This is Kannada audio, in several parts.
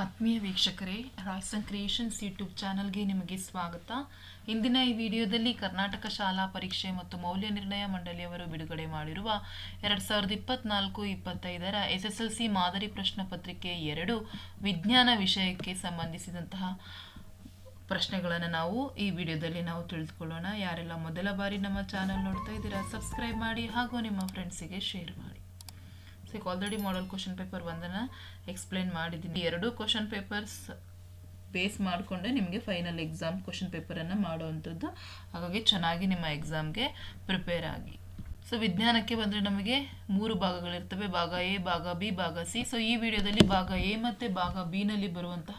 ಆತ್ಮೀಯ ವೀಕ್ಷಕರೇ ರಾಯ್ಸನ್ ಕ್ರಿಯೇಷನ್ಸ್ ಯೂಟ್ಯೂಬ್ ಚಾನಲ್ಗೆ ನಿಮಗೆ ಸ್ವಾಗತ. ಇಂದಿನ ಈ ವಿಡಿಯೋದಲ್ಲಿ ಕರ್ನಾಟಕ ಶಾಲಾ ಪರೀಕ್ಷೆ ಮತ್ತು ಮೌಲ್ಯ ನಿರ್ಣಯ ಮಂಡಳಿಯವರು ಬಿಡುಗಡೆ ಮಾಡಿರುವ ಎರಡು ಸಾವಿರದ ಇಪ್ಪತ್ನಾಲ್ಕು, ಇಪ್ಪತ್ತೈದರ ಎಸ್ ಎಸ್ ಎಲ್ ಸಿ ಮಾದರಿ ಪ್ರಶ್ನೆ ಪತ್ರಿಕೆ ಎರಡು ವಿಜ್ಞಾನ ವಿಷಯಕ್ಕೆ ಸಂಬಂಧಿಸಿದಂತಹ ಪ್ರಶ್ನೆಗಳನ್ನು ನಾವು ಈ ವಿಡಿಯೋದಲ್ಲಿ ನಾವು ತಿಳಿದುಕೊಳ್ಳೋಣ. ಯಾರೆಲ್ಲ ಮೊದಲ ಬಾರಿ ನಮ್ಮ ಚಾನಲ್ ನೋಡ್ತಾ ಇದ್ದೀರಾ, ಸಬ್ಸ್ಕ್ರೈಬ್ ಮಾಡಿ ಹಾಗೂ ನಿಮ್ಮ ಫ್ರೆಂಡ್ಸಿಗೆ ಶೇರ್ ಮಾಡಿ. ಈಗ ಆಲ್ರೆಡಿ ಮಾಡಲ್ ಕ್ವಶನ್ ಪೇಪರ್ ಒಂದನ್ನು ಎಕ್ಸ್ಪ್ಲೈನ್ ಮಾಡಿದ್ದೀನಿ ಎರಡು ಕ್ವಶನ್ ಪೇಪರ್ಸ್ ಬೇಸ್ ಮಾಡಿಕೊಂಡೆ ನಿಮಗೆ ಫೈನಲ್ ಎಕ್ಸಾಮ್ ಕ್ವಶನ್ ಪೇಪರನ್ನು ಮಾಡುವಂಥದ್ದು ಹಾಗಾಗಿ ಚೆನ್ನಾಗಿ ನಿಮ್ಮ ಎಕ್ಸಾಮ್ಗೆ ಪ್ರಿಪೇರ್ ಆಗಿ ಸೊ ವಿಜ್ಞಾನಕ್ಕೆ ಬಂದರೆ ನಮಗೆ ಮೂರು ಭಾಗಗಳಿರ್ತವೆ. ಭಾಗ ಎ ಭಾಗ ಬಿ ಭಾಗ ಸಿ ಸೊ ಈ ವಿಡಿಯೋದಲ್ಲಿ ಭಾಗ ಎ ಮತ್ತು ಭಾಗ ಬಿನಲ್ಲಿ ಬರುವಂತಹ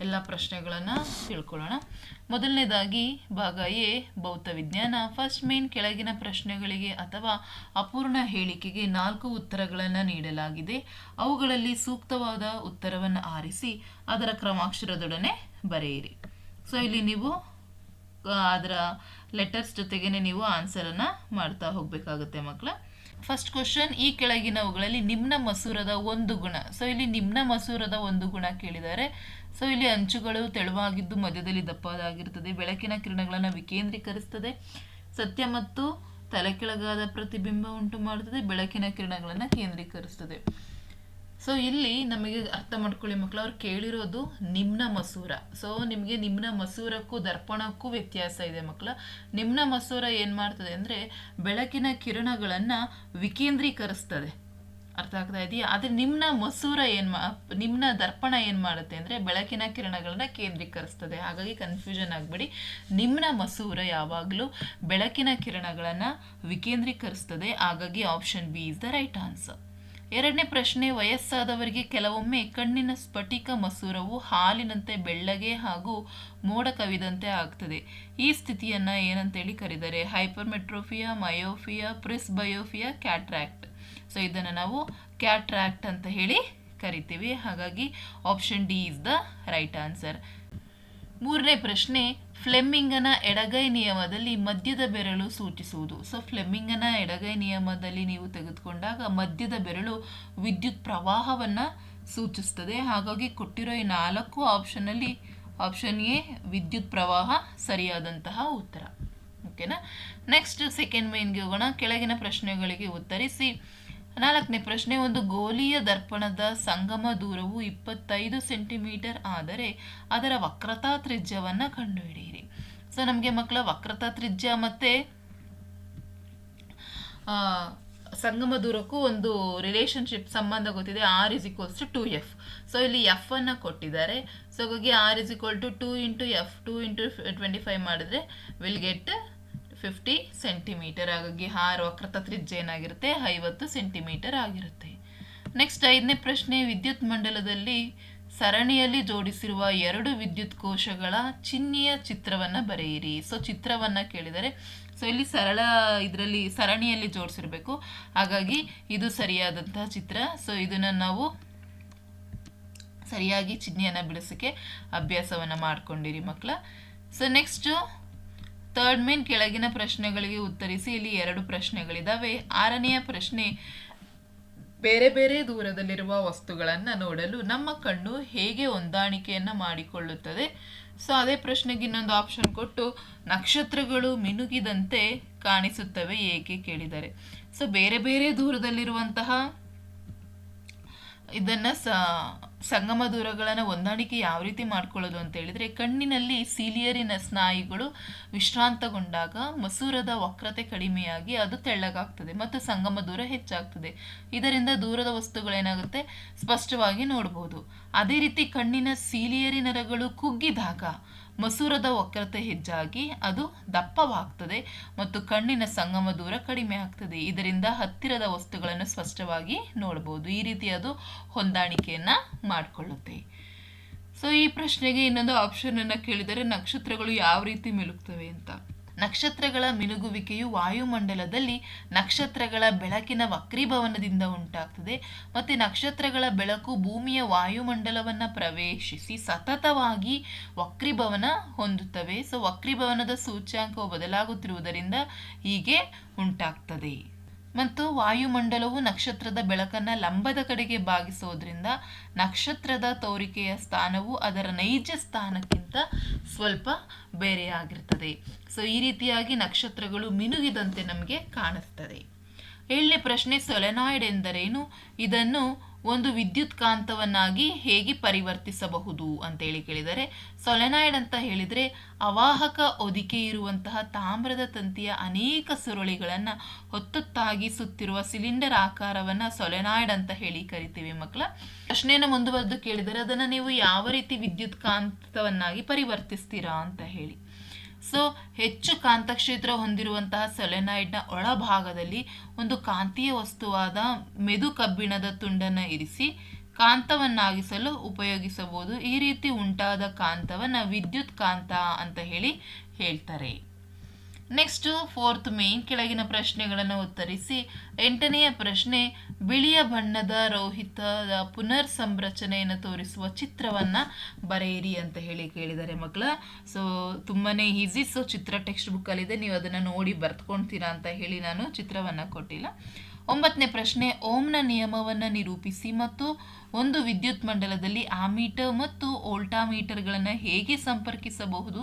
ಎಲ್ಲ ಪ್ರಶ್ನೆಗಳನ್ನು ತಿಳ್ಕೊಳ್ಳೋಣ. ಮೊದಲನೇದಾಗಿ, ಭಾಗ ಎ ಭೌತ ವಿಜ್ಞಾನ. ಫಸ್ಟ್ ಮೇನ್ ಕೆಳಗಿನ ಪ್ರಶ್ನೆಗಳಿಗೆ ಅಥವಾ ಅಪೂರ್ಣ ಹೇಳಿಕೆಗೆ ನಾಲ್ಕು ಉತ್ತರಗಳನ್ನು ನೀಡಲಾಗಿದೆ. ಅವುಗಳಲ್ಲಿ ಸೂಕ್ತವಾದ ಉತ್ತರವನ್ನು ಆರಿಸಿ, ಅದರ ಕ್ರಮಾಕ್ಷರದೊಡನೆ ಬರೆಯಿರಿ. ಸೊ ಇಲ್ಲಿ ನೀವು ಅದರ ಲೆಟರ್ಸ್ ಜೊತೆಗೇ ನೀವು ಆನ್ಸರನ್ನು ಮಾಡ್ತಾ ಹೋಗಬೇಕಾಗುತ್ತೆ ಮಕ್ಕಳ ಫಸ್ಟ್ ಕ್ವಶನ್ ಈ ಕೆಳಗಿನವುಗಳಲ್ಲಿ ನಿಮ್ನ ಮಸೂರದ ಒಂದು ಗುಣ. ಸೊ ಇಲ್ಲಿ ನಿಮ್ನ ಮಸೂರದ ಒಂದು ಗುಣ ಕೇಳಿದ್ದಾರೆ. ಸೊ ಇಲ್ಲಿ ಅಂಚುಗಳು ತೆಳುವಾಗಿದ್ದು ಮಧ್ಯದಲ್ಲಿ ದಪ್ಪದಾಗಿರ್ತದೆ. ಬೆಳಕಿನ ಕಿರಣಗಳನ್ನು ವಿಕೇಂದ್ರೀಕರಿಸ್ತದೆ. ಸತ್ಯ ಮತ್ತು ತಲೆಕೆಳಗಾದ ಪ್ರತಿಬಿಂಬ ಉಂಟು ಮಾಡುತ್ತದೆ ಬೆಳಕಿನ ಕಿರಣಗಳನ್ನು ಕೇಂದ್ರೀಕರಿಸ್ತದೆ. ಸೊ ಇಲ್ಲಿ ನಮಗೆ ಅರ್ಥ ಮಾಡ್ಕೊಳ್ಳಿ ಮಕ್ಕಳು ಅವ್ರು ಕೇಳಿರೋದು ನಿಮ್ನ ಮಸೂರ. ಸೊ ನಿಮಗೆ ನಿಮ್ನ ಮಸೂರಕ್ಕೂ ದರ್ಪಣಕ್ಕೂ ವ್ಯತ್ಯಾಸ ಇದೆ ಮಕ್ಕಳ ನಿಮ್ನ ಮಸೂರ ಏನು ಮಾಡ್ತದೆ ಅಂದರೆ ಬೆಳಕಿನ ಕಿರಣಗಳನ್ನು ವಿಕೇಂದ್ರೀಕರಿಸ್ತದೆ. ಅರ್ಥ ಆಗ್ತಾ ಇದೆಯಾ? ಆದರೆ ನಿಮ್ನ ಮಸೂರ ಏನು ಮಾ ನಿಮ್ನ ದರ್ಪಣ ಏನು ಮಾಡುತ್ತೆ ಅಂದರೆ ಬೆಳಕಿನ ಕಿರಣಗಳನ್ನ ಕೇಂದ್ರೀಕರಿಸ್ತದೆ. ಹಾಗಾಗಿ ಕನ್ಫ್ಯೂಷನ್ ಆಗಬೇಡಿ. ನಿಮ್ನ ಮಸೂರ ಯಾವಾಗಲೂ ಬೆಳಕಿನ ಕಿರಣಗಳನ್ನು ವಿಕೇಂದ್ರೀಕರಿಸ್ತದೆ. ಹಾಗಾಗಿ option B is the right answer ಎರಡನೇ ಪ್ರಶ್ನೆ, ವಯಸ್ಸಾದವರಿಗೆ ಕೆಲವೊಮ್ಮೆ ಕಣ್ಣಿನ ಸ್ಫಟಿಕ ಮಸೂರವು ಹಾಲಿನಂತೆ ಬೆಳ್ಳಗೆ ಹಾಗೂ ಮೋಡ ಕವಿದಂತೆ ಆಗ್ತದೆ. ಈ ಸ್ಥಿತಿಯನ್ನು ಏನಂತೇಳಿ ಕರೀತಾರೆ ಹೈಪರ್ಮೆಟ್ರೋಫಿಯಾ, ಮಯೋಫಿಯಾ ಪ್ರಿಸ್ ಬಯೋಫಿಯಾ ಕ್ಯಾಟ್ರಾಕ್ಟ್. ಸೊ ಇದನ್ನು ನಾವು ಕ್ಯಾಟ್ರಾಕ್ಟ್ ಅಂತ ಹೇಳಿ ಕರಿತೀವಿ. ಹಾಗಾಗಿ, option D is the right answer. ಮೂರನೇ ಪ್ರಶ್ನೆ ಫ್ಲೆಮ್ಮಿಂಗನ ಎಡಗೈ ನಿಯಮದಲ್ಲಿ ಮಧ್ಯದ ಬೆರಳು ಸೂಚಿಸುವುದು. ಸೊ ಫ್ಲೆಮ್ಮಿಂಗನ ಎಡಗೈ ನಿಯಮದಲ್ಲಿ ನೀವು ತೆಗೆದುಕೊಂಡಾಗ ಮಧ್ಯದ ಬೆರಳು ವಿದ್ಯುತ್ ಪ್ರವಾಹವನ್ನು ಸೂಚಿಸ್ತದೆ. ಹಾಗಾಗಿ ಕೊಟ್ಟಿರೋ ಈ ನಾಲ್ಕು ಆಪ್ಷನಲ್ಲಿ ಆಪ್ಷನ್ ಎ ವಿದ್ಯುತ್ ಪ್ರವಾಹ ಸರಿಯಾದಂತಹ ಉತ್ತರ. ಓಕೆನಾ ನೆಕ್ಸ್ಟ್ ಸೆಕೆಂಡ್ ಮೇನ್ಗೆ ಹೋಗೋಣ. ಕೆಳಗಿನ ಪ್ರಶ್ನೆಗಳಿಗೆ ಉತ್ತರಿಸಿ. ನಾಲ್ಕನೇ ಪ್ರಶ್ನೆ, ಒಂದು ಗೋಲಿಯ ದರ್ಪಣದ ಸಂಗಮ ದೂರವು ಇಪ್ಪತ್ತೈದು ಸೆಂಟಿಮೀಟರ್ ಆದರೆ ಅದರ ವಕ್ರತಾ ತ್ರಿಜ್ಯವನ್ನು ಕಂಡುಹಿಡಿಯಿರಿ. ಸೊ ನಮಗೆ ಮಕ್ಕಳ ವಕ್ರತಾ ತ್ರಿಜ್ಯ ಮತ್ತು ಸಂಗಮ ದೂರಕ್ಕೂ ಒಂದು ರಿಲೇಶನ್ಶಿಪ್ ಸಂಬಂಧ ಗೊತ್ತಿದೆ R is equals to two F so ಇಲ್ಲಿ ಎಫ್ ಅನ್ನು ಕೊಟ್ಟಿದ್ದಾರೆ. ಸೊ ಹಾಗಾಗಿ R is equal to two into F two into twenty five ಮಾಡಿದ್ರೆ ವಿಲ್ ಗೆಟ್ ಫಿಫ್ಟಿ ಸೆಂಟಿಮೀಟರ್ ಹಾಗಾಗಿ ಹಾರ ವಕ್ರತ ತ್ರಿಜ್ಯ ಏನಾಗಿರುತ್ತೆ? ಐವತ್ತು ಸೆಂಟಿಮೀಟರ್ ಆಗಿರುತ್ತೆ. ನೆಕ್ಸ್ಟ್ ಐದನೇ ಪ್ರಶ್ನೆ, ವಿದ್ಯುತ್ ಮಂಡಲದಲ್ಲಿ ಸರಣಿಯಲ್ಲಿ ಜೋಡಿಸಿರುವ ಎರಡು ವಿದ್ಯುತ್ ಕೋಶಗಳ ಚಿಹ್ನೆಯ ಚಿತ್ರವನ್ನು ಬರೆಯಿರಿ. ಸೊ ಚಿತ್ರವನ್ನು ಕೇಳಿದರೆ ಸೊ ಇಲ್ಲಿ ಸರಳ, ಇದರಲ್ಲಿ ಸರಣಿಯಲ್ಲಿ ಜೋಡಿಸಿರಬೇಕು. ಹಾಗಾಗಿ ಇದು ಸರಿಯಾದಂತಹ ಚಿತ್ರ. ಸೊ ಇದನ್ನು ನಾವು ಸರಿಯಾಗಿ ಚಿಹ್ನೆಯನ್ನು ಬಿಡಿಸೋಕ್ಕೆ ಅಭ್ಯಾಸವನ್ನು ಮಾಡ್ಕೊಂಡಿರಿ ಮಕ್ಕಳ ಸೊ ನೆಕ್ಸ್ಟು ಥರ್ಡ್ ಮೇನ್ ಕೆಳಗಿನ ಪ್ರಶ್ನೆಗಳಿಗೆ ಉತ್ತರಿಸಿ ಇಲ್ಲಿ ಎರಡು ಪ್ರಶ್ನೆಗಳಿದ್ದಾವೆ ಆರನೆಯ ಪ್ರಶ್ನೆ, ಬೇರೆ ಬೇರೆ ದೂರದಲ್ಲಿರುವ ವಸ್ತುಗಳನ್ನು ನೋಡಲು ನಮ್ಮ ಕಣ್ಣು ಹೇಗೆ ಹೊಂದಾಣಿಕೆಯನ್ನು ಮಾಡಿಕೊಳ್ಳುತ್ತದೆ? ಸೊ ಅದೇ ಪ್ರಶ್ನೆಗೆ ಇನ್ನೊಂದು ಆಪ್ಷನ್ ಕೊಟ್ಟು, ನಕ್ಷತ್ರಗಳು ಮಿನುಗಿದಂತೆ ಕಾಣಿಸುತ್ತವೆ ಏಕೆ ಕೇಳಿದರೆ? ಸೊ ಬೇರೆ ಬೇರೆ ದೂರದಲ್ಲಿರುವಂತಹ ಇದನ್ನು ಸ ಸಂಗಮ ದೂರಗಳನ್ನು ಹೊಂದಾಣಿಕೆ ಯಾವ ರೀತಿ ಮಾಡ್ಕೊಳ್ಳೋದು ಅಂತ ಹೇಳಿದ್ರೆ, ಕಣ್ಣಿನಲ್ಲಿ ಸೀಲಿಯರಿನ ಸ್ನಾಯುಗಳು ವಿಶ್ರಾಂತಗೊಂಡಾಗ ಮಸೂರದ ವಕ್ರತೆ ಕಡಿಮೆಯಾಗಿ ಅದು ತೆಳ್ಳಗಾಗ್ತದೆ ಮತ್ತು ಸಂಗಮ ದೂರ ಹೆಚ್ಚಾಗ್ತದೆ. ಇದರಿಂದ ದೂರದ ವಸ್ತುಗಳೇನಾಗುತ್ತೆ? ಸ್ಪಷ್ಟವಾಗಿ ನೋಡಬಹುದು ಅದೇ ರೀತಿ ಕಣ್ಣಿನ ಸೀಲಿಯರಿ ನರಗಳು ಕುಗ್ಗಿದಾಗ ಮಸೂರದ ವಕ್ರತೆ ಹೆಚ್ಚಾಗಿ ಅದು ದಪ್ಪವಾಗ್ತದೆ ಮತ್ತು ಕಣ್ಣಿನ ಸಂಗಮ ದೂರ ಕಡಿಮೆ ಆಗ್ತದೆ. ಇದರಿಂದ ಹತ್ತಿರದ ವಸ್ತುಗಳನ್ನು ಸ್ಪಷ್ಟವಾಗಿ ನೋಡಬಹುದು ಈ ರೀತಿ ಅದು ಹೊಂದಾಣಿಕೆಯನ್ನ ಮಾಡಿಕೊಳ್ಳುತ್ತೆ. ಸೊ ಈ ಪ್ರಶ್ನೆಗೆ ಇನ್ನೊಂದು ಆಪ್ಷನ್ ಅನ್ನ ಕೇಳಿದರೆ ನಕ್ಷತ್ರಗಳು ಯಾವ ರೀತಿ ಮಿಲುಕ್ತವೆ ಅಂತ. ನಕ್ಷತ್ರಗಳ ಮಿನುಗುವಿಕೆಯು ವಾಯುಮಂಡಲದಲ್ಲಿ ನಕ್ಷತ್ರಗಳ ಬೆಳಕಿನ ವಕ್ರೀಭವನದಿಂದ ಉಂಟಾಗ್ತದೆ ಮತ್ತು ನಕ್ಷತ್ರಗಳ ಬೆಳಕು ಭೂಮಿಯ ವಾಯುಮಂಡಲವನ್ನು ಪ್ರವೇಶಿಸಿ ಸತತವಾಗಿ ವಕ್ರೀಭವನ ಹೊಂದುತ್ತವೆ. ಸೊ ವಕ್ರೀಭವನದ ಸೂಚ್ಯಾಂಕವು ಬದಲಾಗುತ್ತಿರುವುದರಿಂದ ಹೀಗೆ ಉಂಟಾಗ್ತದೆ. ಮತ್ತು ವಾಯುಮಂಡಲವು ನಕ್ಷತ್ರದ ಬೆಳಕನ್ನು ಲಂಬದ ಕಡೆಗೆ ಬಾಗಿಸೋದ್ರಿಂದ ನಕ್ಷತ್ರದ ತೋರಿಕೆಯ ಸ್ಥಾನವು ಅದರ ನೈಜ ಸ್ಥಾನಕ್ಕಿಂತ ಸ್ವಲ್ಪ ಬೇರೆಯಾಗಿರ್ತದೆ. ಸೊ ಈ ರೀತಿಯಾಗಿ ನಕ್ಷತ್ರಗಳು ಮಿನುಗಿದಂತೆ ನಮಗೆ ಕಾಣಿಸ್ತದೆ. ಏಳನೇ ಪ್ರಶ್ನೆ ಸೊಲೆನಾಯ್ಡ್ ಎಂದರೇನು? ಇದನ್ನು ಒಂದು ವಿದ್ಯುತ್ ಕಾಂತವನ್ನಾಗಿ ಹೇಗೆ ಪರಿವರ್ತಿಸಬಹುದು ಅಂತೇಳಿ ಕೇಳಿದರೆ, ಸೊಲೆನಾಯ್ಡ್ ಅಂತ ಹೇಳಿದರೆ ಅವಾಹಕ ಹೊದಿಕೆ ಇರುವಂತಹ ತಾಮ್ರದ ತಂತಿಯ ಅನೇಕ ಸುರುಳಿಗಳನ್ನು ಹೊತ್ತೊತ್ತಾಗಿ ಸುತ್ತಿರುವ ಸಿಲಿಂಡರ್ ಆಕಾರವನ್ನು ಸೊಲೆನಾಯ್ಡ್ ಅಂತ ಹೇಳಿ ಕರಿತೀವಿ ಮಕ್ಕಳ ಪ್ರಶ್ನೆಯನ್ನು ಮುಂದುವರೆದು ಕೇಳಿದರೆ ಅದನ್ನು ನೀವು ಯಾವ ರೀತಿ ವಿದ್ಯುತ್ ಕಾಂತವನ್ನಾಗಿ ಪರಿವರ್ತಿಸ್ತೀರಾ ಅಂತ ಹೇಳಿ. ಸೊ ಹೆಚ್ಚು ಕಾಂತಕ್ಷೇತ್ರ ಹೊಂದಿರುವಂತಹ ಸೊಲೆನಾಯ್ಡ್ನ ಒಳಭಾಗದಲ್ಲಿ ಒಂದು ಕಾಂತೀಯ ವಸ್ತುವಾದ ಮೆದು ಕಬ್ಬಿಣದ ತುಂಡನ್ನು ಇರಿಸಿ ಕಾಂತವನ್ನಾಗಿಸಲು ಉಪಯೋಗಿಸಬಹುದು. ಈ ರೀತಿ ಉಂಟಾದ ಕಾಂತವನ್ನು ವಿದ್ಯುತ್ ಕಾಂತ ಅಂತ ಹೇಳಿ ಹೇಳ್ತಾರೆ. ನೆಕ್ಸ್ಟ್ ಫೋರ್ತ್ ಮೇನ್ ಕೆಳಗಿನ ಪ್ರಶ್ನೆಗಳನ್ನು ಉತ್ತರಿಸಿ. ಎಂಟನೆಯ ಪ್ರಶ್ನೆ, ಬಿಳಿಯ ಬಣ್ಣದ ರೋಹಿತದ ಪುನರ್ ಸಂರಚನೆಯನ್ನು ತೋರಿಸುವ ಚಿತ್ರವನ್ನು ಬರೆಯಿರಿ ಅಂತ ಹೇಳಿ ಕೇಳಿದ್ದಾರೆ ಮಕ್ಕಳ. ಸೊ ತುಂಬಾ ಈಸಿ ಸೊ ಚಿತ್ರ ಟೆಕ್ಸ್ಟ್ ಬುಕ್ಕಲ್ಲಿದೆ ನೀವು ಅದನ್ನು ನೋಡಿ ಬರ್ತ್ಕೊಳ್ತೀರಾ ಅಂತ ಹೇಳಿ ನಾನು ಚಿತ್ರವನ್ನು ಕೊಟ್ಟಿಲ್ಲ. ಒಂಬತ್ತನೇ ಪ್ರಶ್ನೆ, ಓಮ್ನ ನಿಯಮವನ್ನು ನಿರೂಪಿಸಿ ಮತ್ತು ಒಂದು ವಿದ್ಯುತ್ ಮಂಡಲದಲ್ಲಿ ಆಮೀಟರ್ ಮತ್ತು ಓಲ್ಟಾಮೀಟರ್ಗಳನ್ನು ಹೇಗೆ ಸಂಪರ್ಕಿಸಬಹುದು?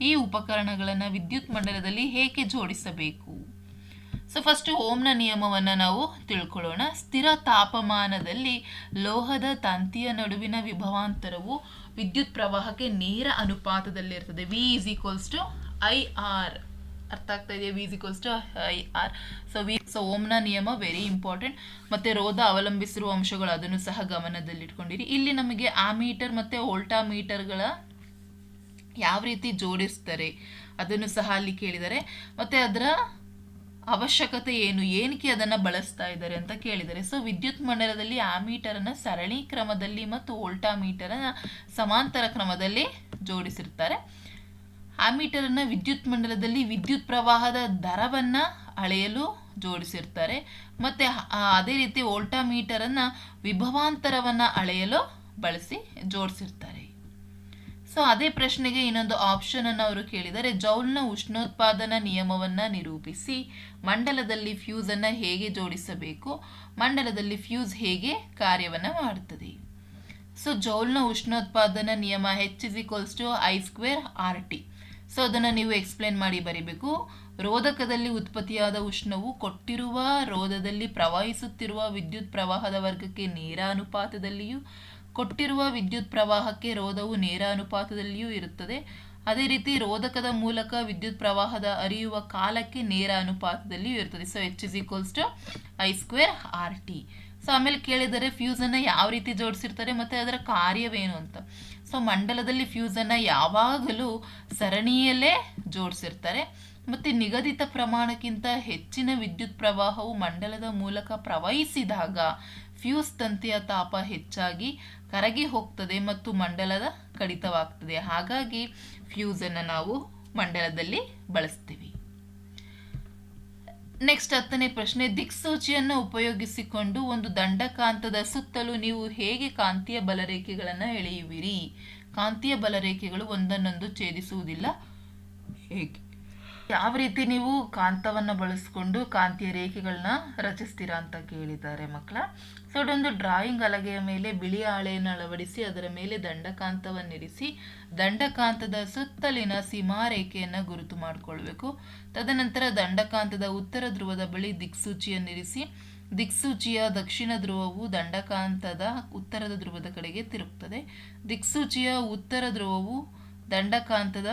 ಈ ಉಪಕರಣಗಳನ್ನು ವಿದ್ಯುತ್ ಮಂಡಲದಲ್ಲಿ ಹೇಗೆ ಜೋಡಿಸಬೇಕು? ಸೊ ಫಸ್ಟ್ ಓಮ್ನ ನಿಯಮವನ್ನು ನಾವು ತಿಳ್ಕೊಳ್ಳೋಣ. ಸ್ಥಿರ ತಾಪಮಾನದಲ್ಲಿ ಲೋಹದ ತಂತಿಯ ನಡುವಿನ ವಿಭವಾಂತರವು ವಿದ್ಯುತ್ ಪ್ರವಾಹಕ್ಕೆ ನೇರ ಅನುಪಾತದಲ್ಲಿರ್ತದೆ. V is equals to I R ಅರ್ಥ ಆಗ್ತಾ ಇದೆಯಾ? V is equals to I R so V so ಓಮ್ನ ನಿಯಮ ವೆರಿ ಇಂಪಾರ್ಟೆಂಟ್ ಮತ್ತು ರೋಧ ಅವಲಂಬಿಸಿರುವ ಅಂಶಗಳು ಅದನ್ನು ಸಹ ಗಮನದಲ್ಲಿಟ್ಕೊಂಡಿರಿ. ಇಲ್ಲಿ ನಮಗೆ ಆ ಮೀಟರ್ ಮತ್ತು ಓಲ್ಟಾ ಮೀಟರ್ಗಳ ಯಾವ ರೀತಿ ಜೋಡಿಸ್ತಾರೆ ಅದನ್ನು ಸಹ ಅಲ್ಲಿ ಕೇಳಿದರೆ. ಮತ್ತು ಅದರ ಅವಶ್ಯಕತೆ ಏನು? ಏನಕ್ಕೆ ಅದನ್ನು ಬಳಸ್ತಾ ಇದ್ದಾರೆ ಅಂತ ಕೇಳಿದ್ದಾರೆ ಸೊ ವಿದ್ಯುತ್ ಮಂಡಲದಲ್ಲಿ ಆ ಮೀಟರನ್ನು ಸರಣಿ ಕ್ರಮದಲ್ಲಿ ಮತ್ತು ಓಲ್ಟಾ ಮೀಟರನ್ನು ಸಮಾಂತರ ಕ್ರಮದಲ್ಲಿ ಜೋಡಿಸಿರ್ತಾರೆ. ಆ ಮೀಟರನ್ನು ವಿದ್ಯುತ್ ಮಂಡಲದಲ್ಲಿ ವಿದ್ಯುತ್ ಪ್ರವಾಹದ ದರವನ್ನು ಅಳೆಯಲು ಜೋಡಿಸಿರ್ತಾರೆ. ಮತ್ತು ಅದೇ ರೀತಿ ಓಲ್ಟಾ ಮೀಟರನ್ನು ವಿಭವಾಂತರವನ್ನು ಅಳೆಯಲು ಬಳಸಿ ಜೋಡಿಸಿರ್ತಾರೆ. ಸೊ ಅದೇ ಪ್ರಶ್ನೆಗೆ ಇನ್ನೊಂದು ಆಪ್ಷನ್ ಅನ್ನು ಅವರು ಕೇಳಿದರೆ, ಜೌಲ್ನ ಉಷ್ಣೋತ್ಪಾದನಾ ನಿಯಮವನ್ನು ನಿರೂಪಿಸಿ, ಮಂಡಲದಲ್ಲಿ ಫ್ಯೂಸ್ ಅನ್ನು ಹೇಗೆ ಜೋಡಿಸಬೇಕು, ಮಂಡಲದಲ್ಲಿ ಫ್ಯೂಸ್ ಹೇಗೆ ಕಾರ್ಯವನ್ನು ಮಾಡುತ್ತದೆ. ಸೊ ಜೌಲ್ನ ಉಷ್ಣೋತ್ಪಾದನಾ ನಿಯಮ H is equals to I square R T so ಅದನ್ನು ನೀವು ಎಕ್ಸ್ಪ್ಲೇನ್ ಮಾಡಿ ಬರೀಬೇಕು. ರೋಧಕದಲ್ಲಿ ಉತ್ಪತ್ತಿಯಾದ ಉಷ್ಣವು ಕೊಟ್ಟಿರುವ ರೋಧದಲ್ಲಿ ಪ್ರವಹಿಸುತ್ತಿರುವ ವಿದ್ಯುತ್ ಪ್ರವಾಹದ ವರ್ಗಕ್ಕೆ ನೇರ ಅನುಪಾತದಲ್ಲಿಯೂ ಕೊಟ್ಟಿರುವ ವಿದ್ಯುತ್ ಪ್ರವಾಹಕ್ಕೆ ರೋಧವು ನೇರ ಅನುಪಾತದಲ್ಲಿಯೂ ಇರುತ್ತದೆ. ಅದೇ ರೀತಿ ರೋಧಕದ ಮೂಲಕ ವಿದ್ಯುತ್ ಪ್ರವಾಹದ ಅರಿಯುವ ಕಾಲಕ್ಕೆ ನೇರ ಅನುಪಾತದಲ್ಲಿಯೂ ಇರುತ್ತದೆ. So H is equals to I square R T so ಆಮೇಲೆ ಕೇಳಿದರೆ ಫ್ಯೂಸನ್ನು ಯಾವ ರೀತಿ ಜೋಡಿಸಿರ್ತಾರೆ ಮತ್ತು ಅದರ ಕಾರ್ಯವೇನು ಅಂತ. ಸೊ ಮಂಡಲದಲ್ಲಿ ಫ್ಯೂಸನ್ನು ಯಾವಾಗಲೂ ಸರಣಿಯಲ್ಲೇ ಜೋಡಿಸಿರ್ತಾರೆ. ಮತ್ತು ನಿಗದಿತ ಪ್ರಮಾಣಕ್ಕಿಂತ ಹೆಚ್ಚಿನ ವಿದ್ಯುತ್ ಪ್ರವಾಹವು ಮಂಡಲದ ಮೂಲಕ ಪ್ರವಹಿಸಿದಾಗ ಫ್ಯೂಸ್ ತಂತಿಯ ತಾಪ ಹೆಚ್ಚಾಗಿ ಕರಗಿ ಹೋಗ್ತದೆ ಮತ್ತು ಮಂಡಲದ ಕಡಿತವಾಗ್ತದೆ. ಹಾಗಾಗಿ ಫ್ಯೂಸನ್ನು ನಾವು ಮಂಡಲದಲ್ಲಿ ಬಳಸ್ತೀವಿ. ನೆಕ್ಸ್ಟ್ ಹತ್ತನೇ ಪ್ರಶ್ನೆ, ದಿಕ್ಸೂಚಿಯನ್ನು ಉಪಯೋಗಿಸಿಕೊಂಡು ಒಂದು ದಂಡಕಾಂತದ ಸುತ್ತಲೂ ನೀವು ಹೇಗೆ ಕಾಂತೀಯ ಬಲರೇಖೆಗಳನ್ನು ಎಳೆಯುವಿರಿ? ಕಾಂತೀಯ ಬಲರೇಖೆಗಳು ಒಂದನ್ನೊಂದು ಛೇದಿಸುವುದಿಲ್ಲ. ಹೇಗೆ? ಯಾವ ರೀತಿ ನೀವು ಕಾಂತವನ್ನು ಬಳಸ್ಕೊಂಡು ಕಾಂತೀಯ ರೇಖೆಗಳನ್ನ ರಚಿಸ್ತೀರಾ ಅಂತ ಕೇಳಿದ್ದಾರೆ ಮಕ್ಕಳ. ಸೊ ಇದೊಂದು ಡ್ರಾಯಿಂಗ್ ಅಲಗೆಯ ಮೇಲೆ ಬಿಳಿ ಹಾಳೆಯನ್ನು ಅಳವಡಿಸಿ, ಅದರ ಮೇಲೆ ದಂಡಕಾಂತವನ್ನಿರಿಸಿ, ದಂಡಕಾಂತದ ಸುತ್ತಲಿನ ಸೀಮಾರೇಖೆಯನ್ನು ಗುರುತು ಮಾಡಿಕೊಳ್ಬೇಕು. ತದನಂತರ ದಂಡಕಾಂತದ ಉತ್ತರ ಧ್ರುವದ ಬಳಿ ದಿಕ್ಸೂಚಿಯನ್ನಿರಿಸಿ, ದಿಕ್ಸೂಚಿಯ ದಕ್ಷಿಣ ಧ್ರುವವು ದಂಡಕಾಂತದ ಉತ್ತರದ ಧ್ರುವದ ಕಡೆಗೆ ತಿರುಗುತ್ತದೆ ದಿಕ್ಸೂಚಿಯ ಉತ್ತರ ಧ್ರುವವು ದಂಡಕಾಂತದ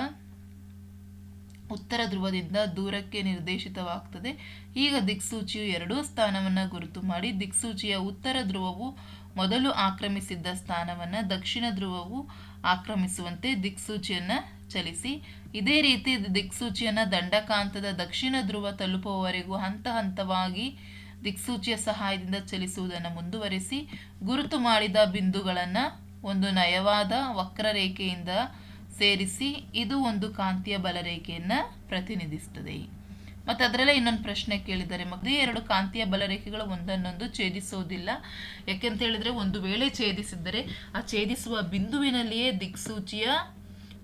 ಉತ್ತರ ಧ್ರುವದಿಂದ ದೂರಕ್ಕೆ ನಿರ್ದೇಶಿತವಾಗ್ತದೆ. ಈಗ ದಿಕ್ಸೂಚಿಯು ಎರಡೂ ಸ್ಥಾನವನ್ನು ಗುರುತು ಮಾಡಿ, ದಿಕ್ಸೂಚಿಯ ಉತ್ತರ ಧ್ರುವವು ಮೊದಲು ಆಕ್ರಮಿಸಿದ್ದ ಸ್ಥಾನವನ್ನು ದಕ್ಷಿಣ ಧ್ರುವವು ಆಕ್ರಮಿಸುವಂತೆ ದಿಕ್ಸೂಚಿಯನ್ನು ಚಲಿಸಿ. ಇದೇ ರೀತಿ ದಿಕ್ಸೂಚಿಯನ್ನು ದಂಡಕಾಂತದ ದಕ್ಷಿಣ ಧ್ರುವ ತಲುಪುವವರೆಗೂ ಹಂತ ಹಂತವಾಗಿ ದಿಕ್ಸೂಚಿಯ ಸಹಾಯದಿಂದ ಚಲಿಸುವುದನ್ನು ಮುಂದುವರಿಸಿ, ಗುರುತು ಮಾಡಿದ ಬಿಂದುಗಳನ್ನು ಒಂದು ನಯವಾದ ವಕ್ರರೇಖೆಯಿಂದ ಸೇರಿಸಿ ಇದು ಒಂದು ಕಾಂತೀಯ ಬಲರೇಖೆಯನ್ನು ಪ್ರತಿನಿಧಿಸ್ತದೆ ಮತ್ತು ಅದರಲ್ಲೇ ಇನ್ನೊಂದು ಪ್ರಶ್ನೆ ಕೇಳಿದ್ದಾರೆ. ಮಕ್ಕಳು ಎರಡು ಕಾಂತೀಯ ಬಲರೇಖೆಗಳು ಒಂದನ್ನೊಂದು ಛೇದಿಸೋದಿಲ್ಲ. ಯಾಕೆಂತ ಹೇಳಿದ್ರೆ ಒಂದು ವೇಳೆ ಛೇದಿಸಿದ್ದರೆ ಆ ಛೇದಿಸುವ ಬಿಂದುವಿನಲ್ಲಿಯೇ ದಿಕ್ಸೂಚಿಯ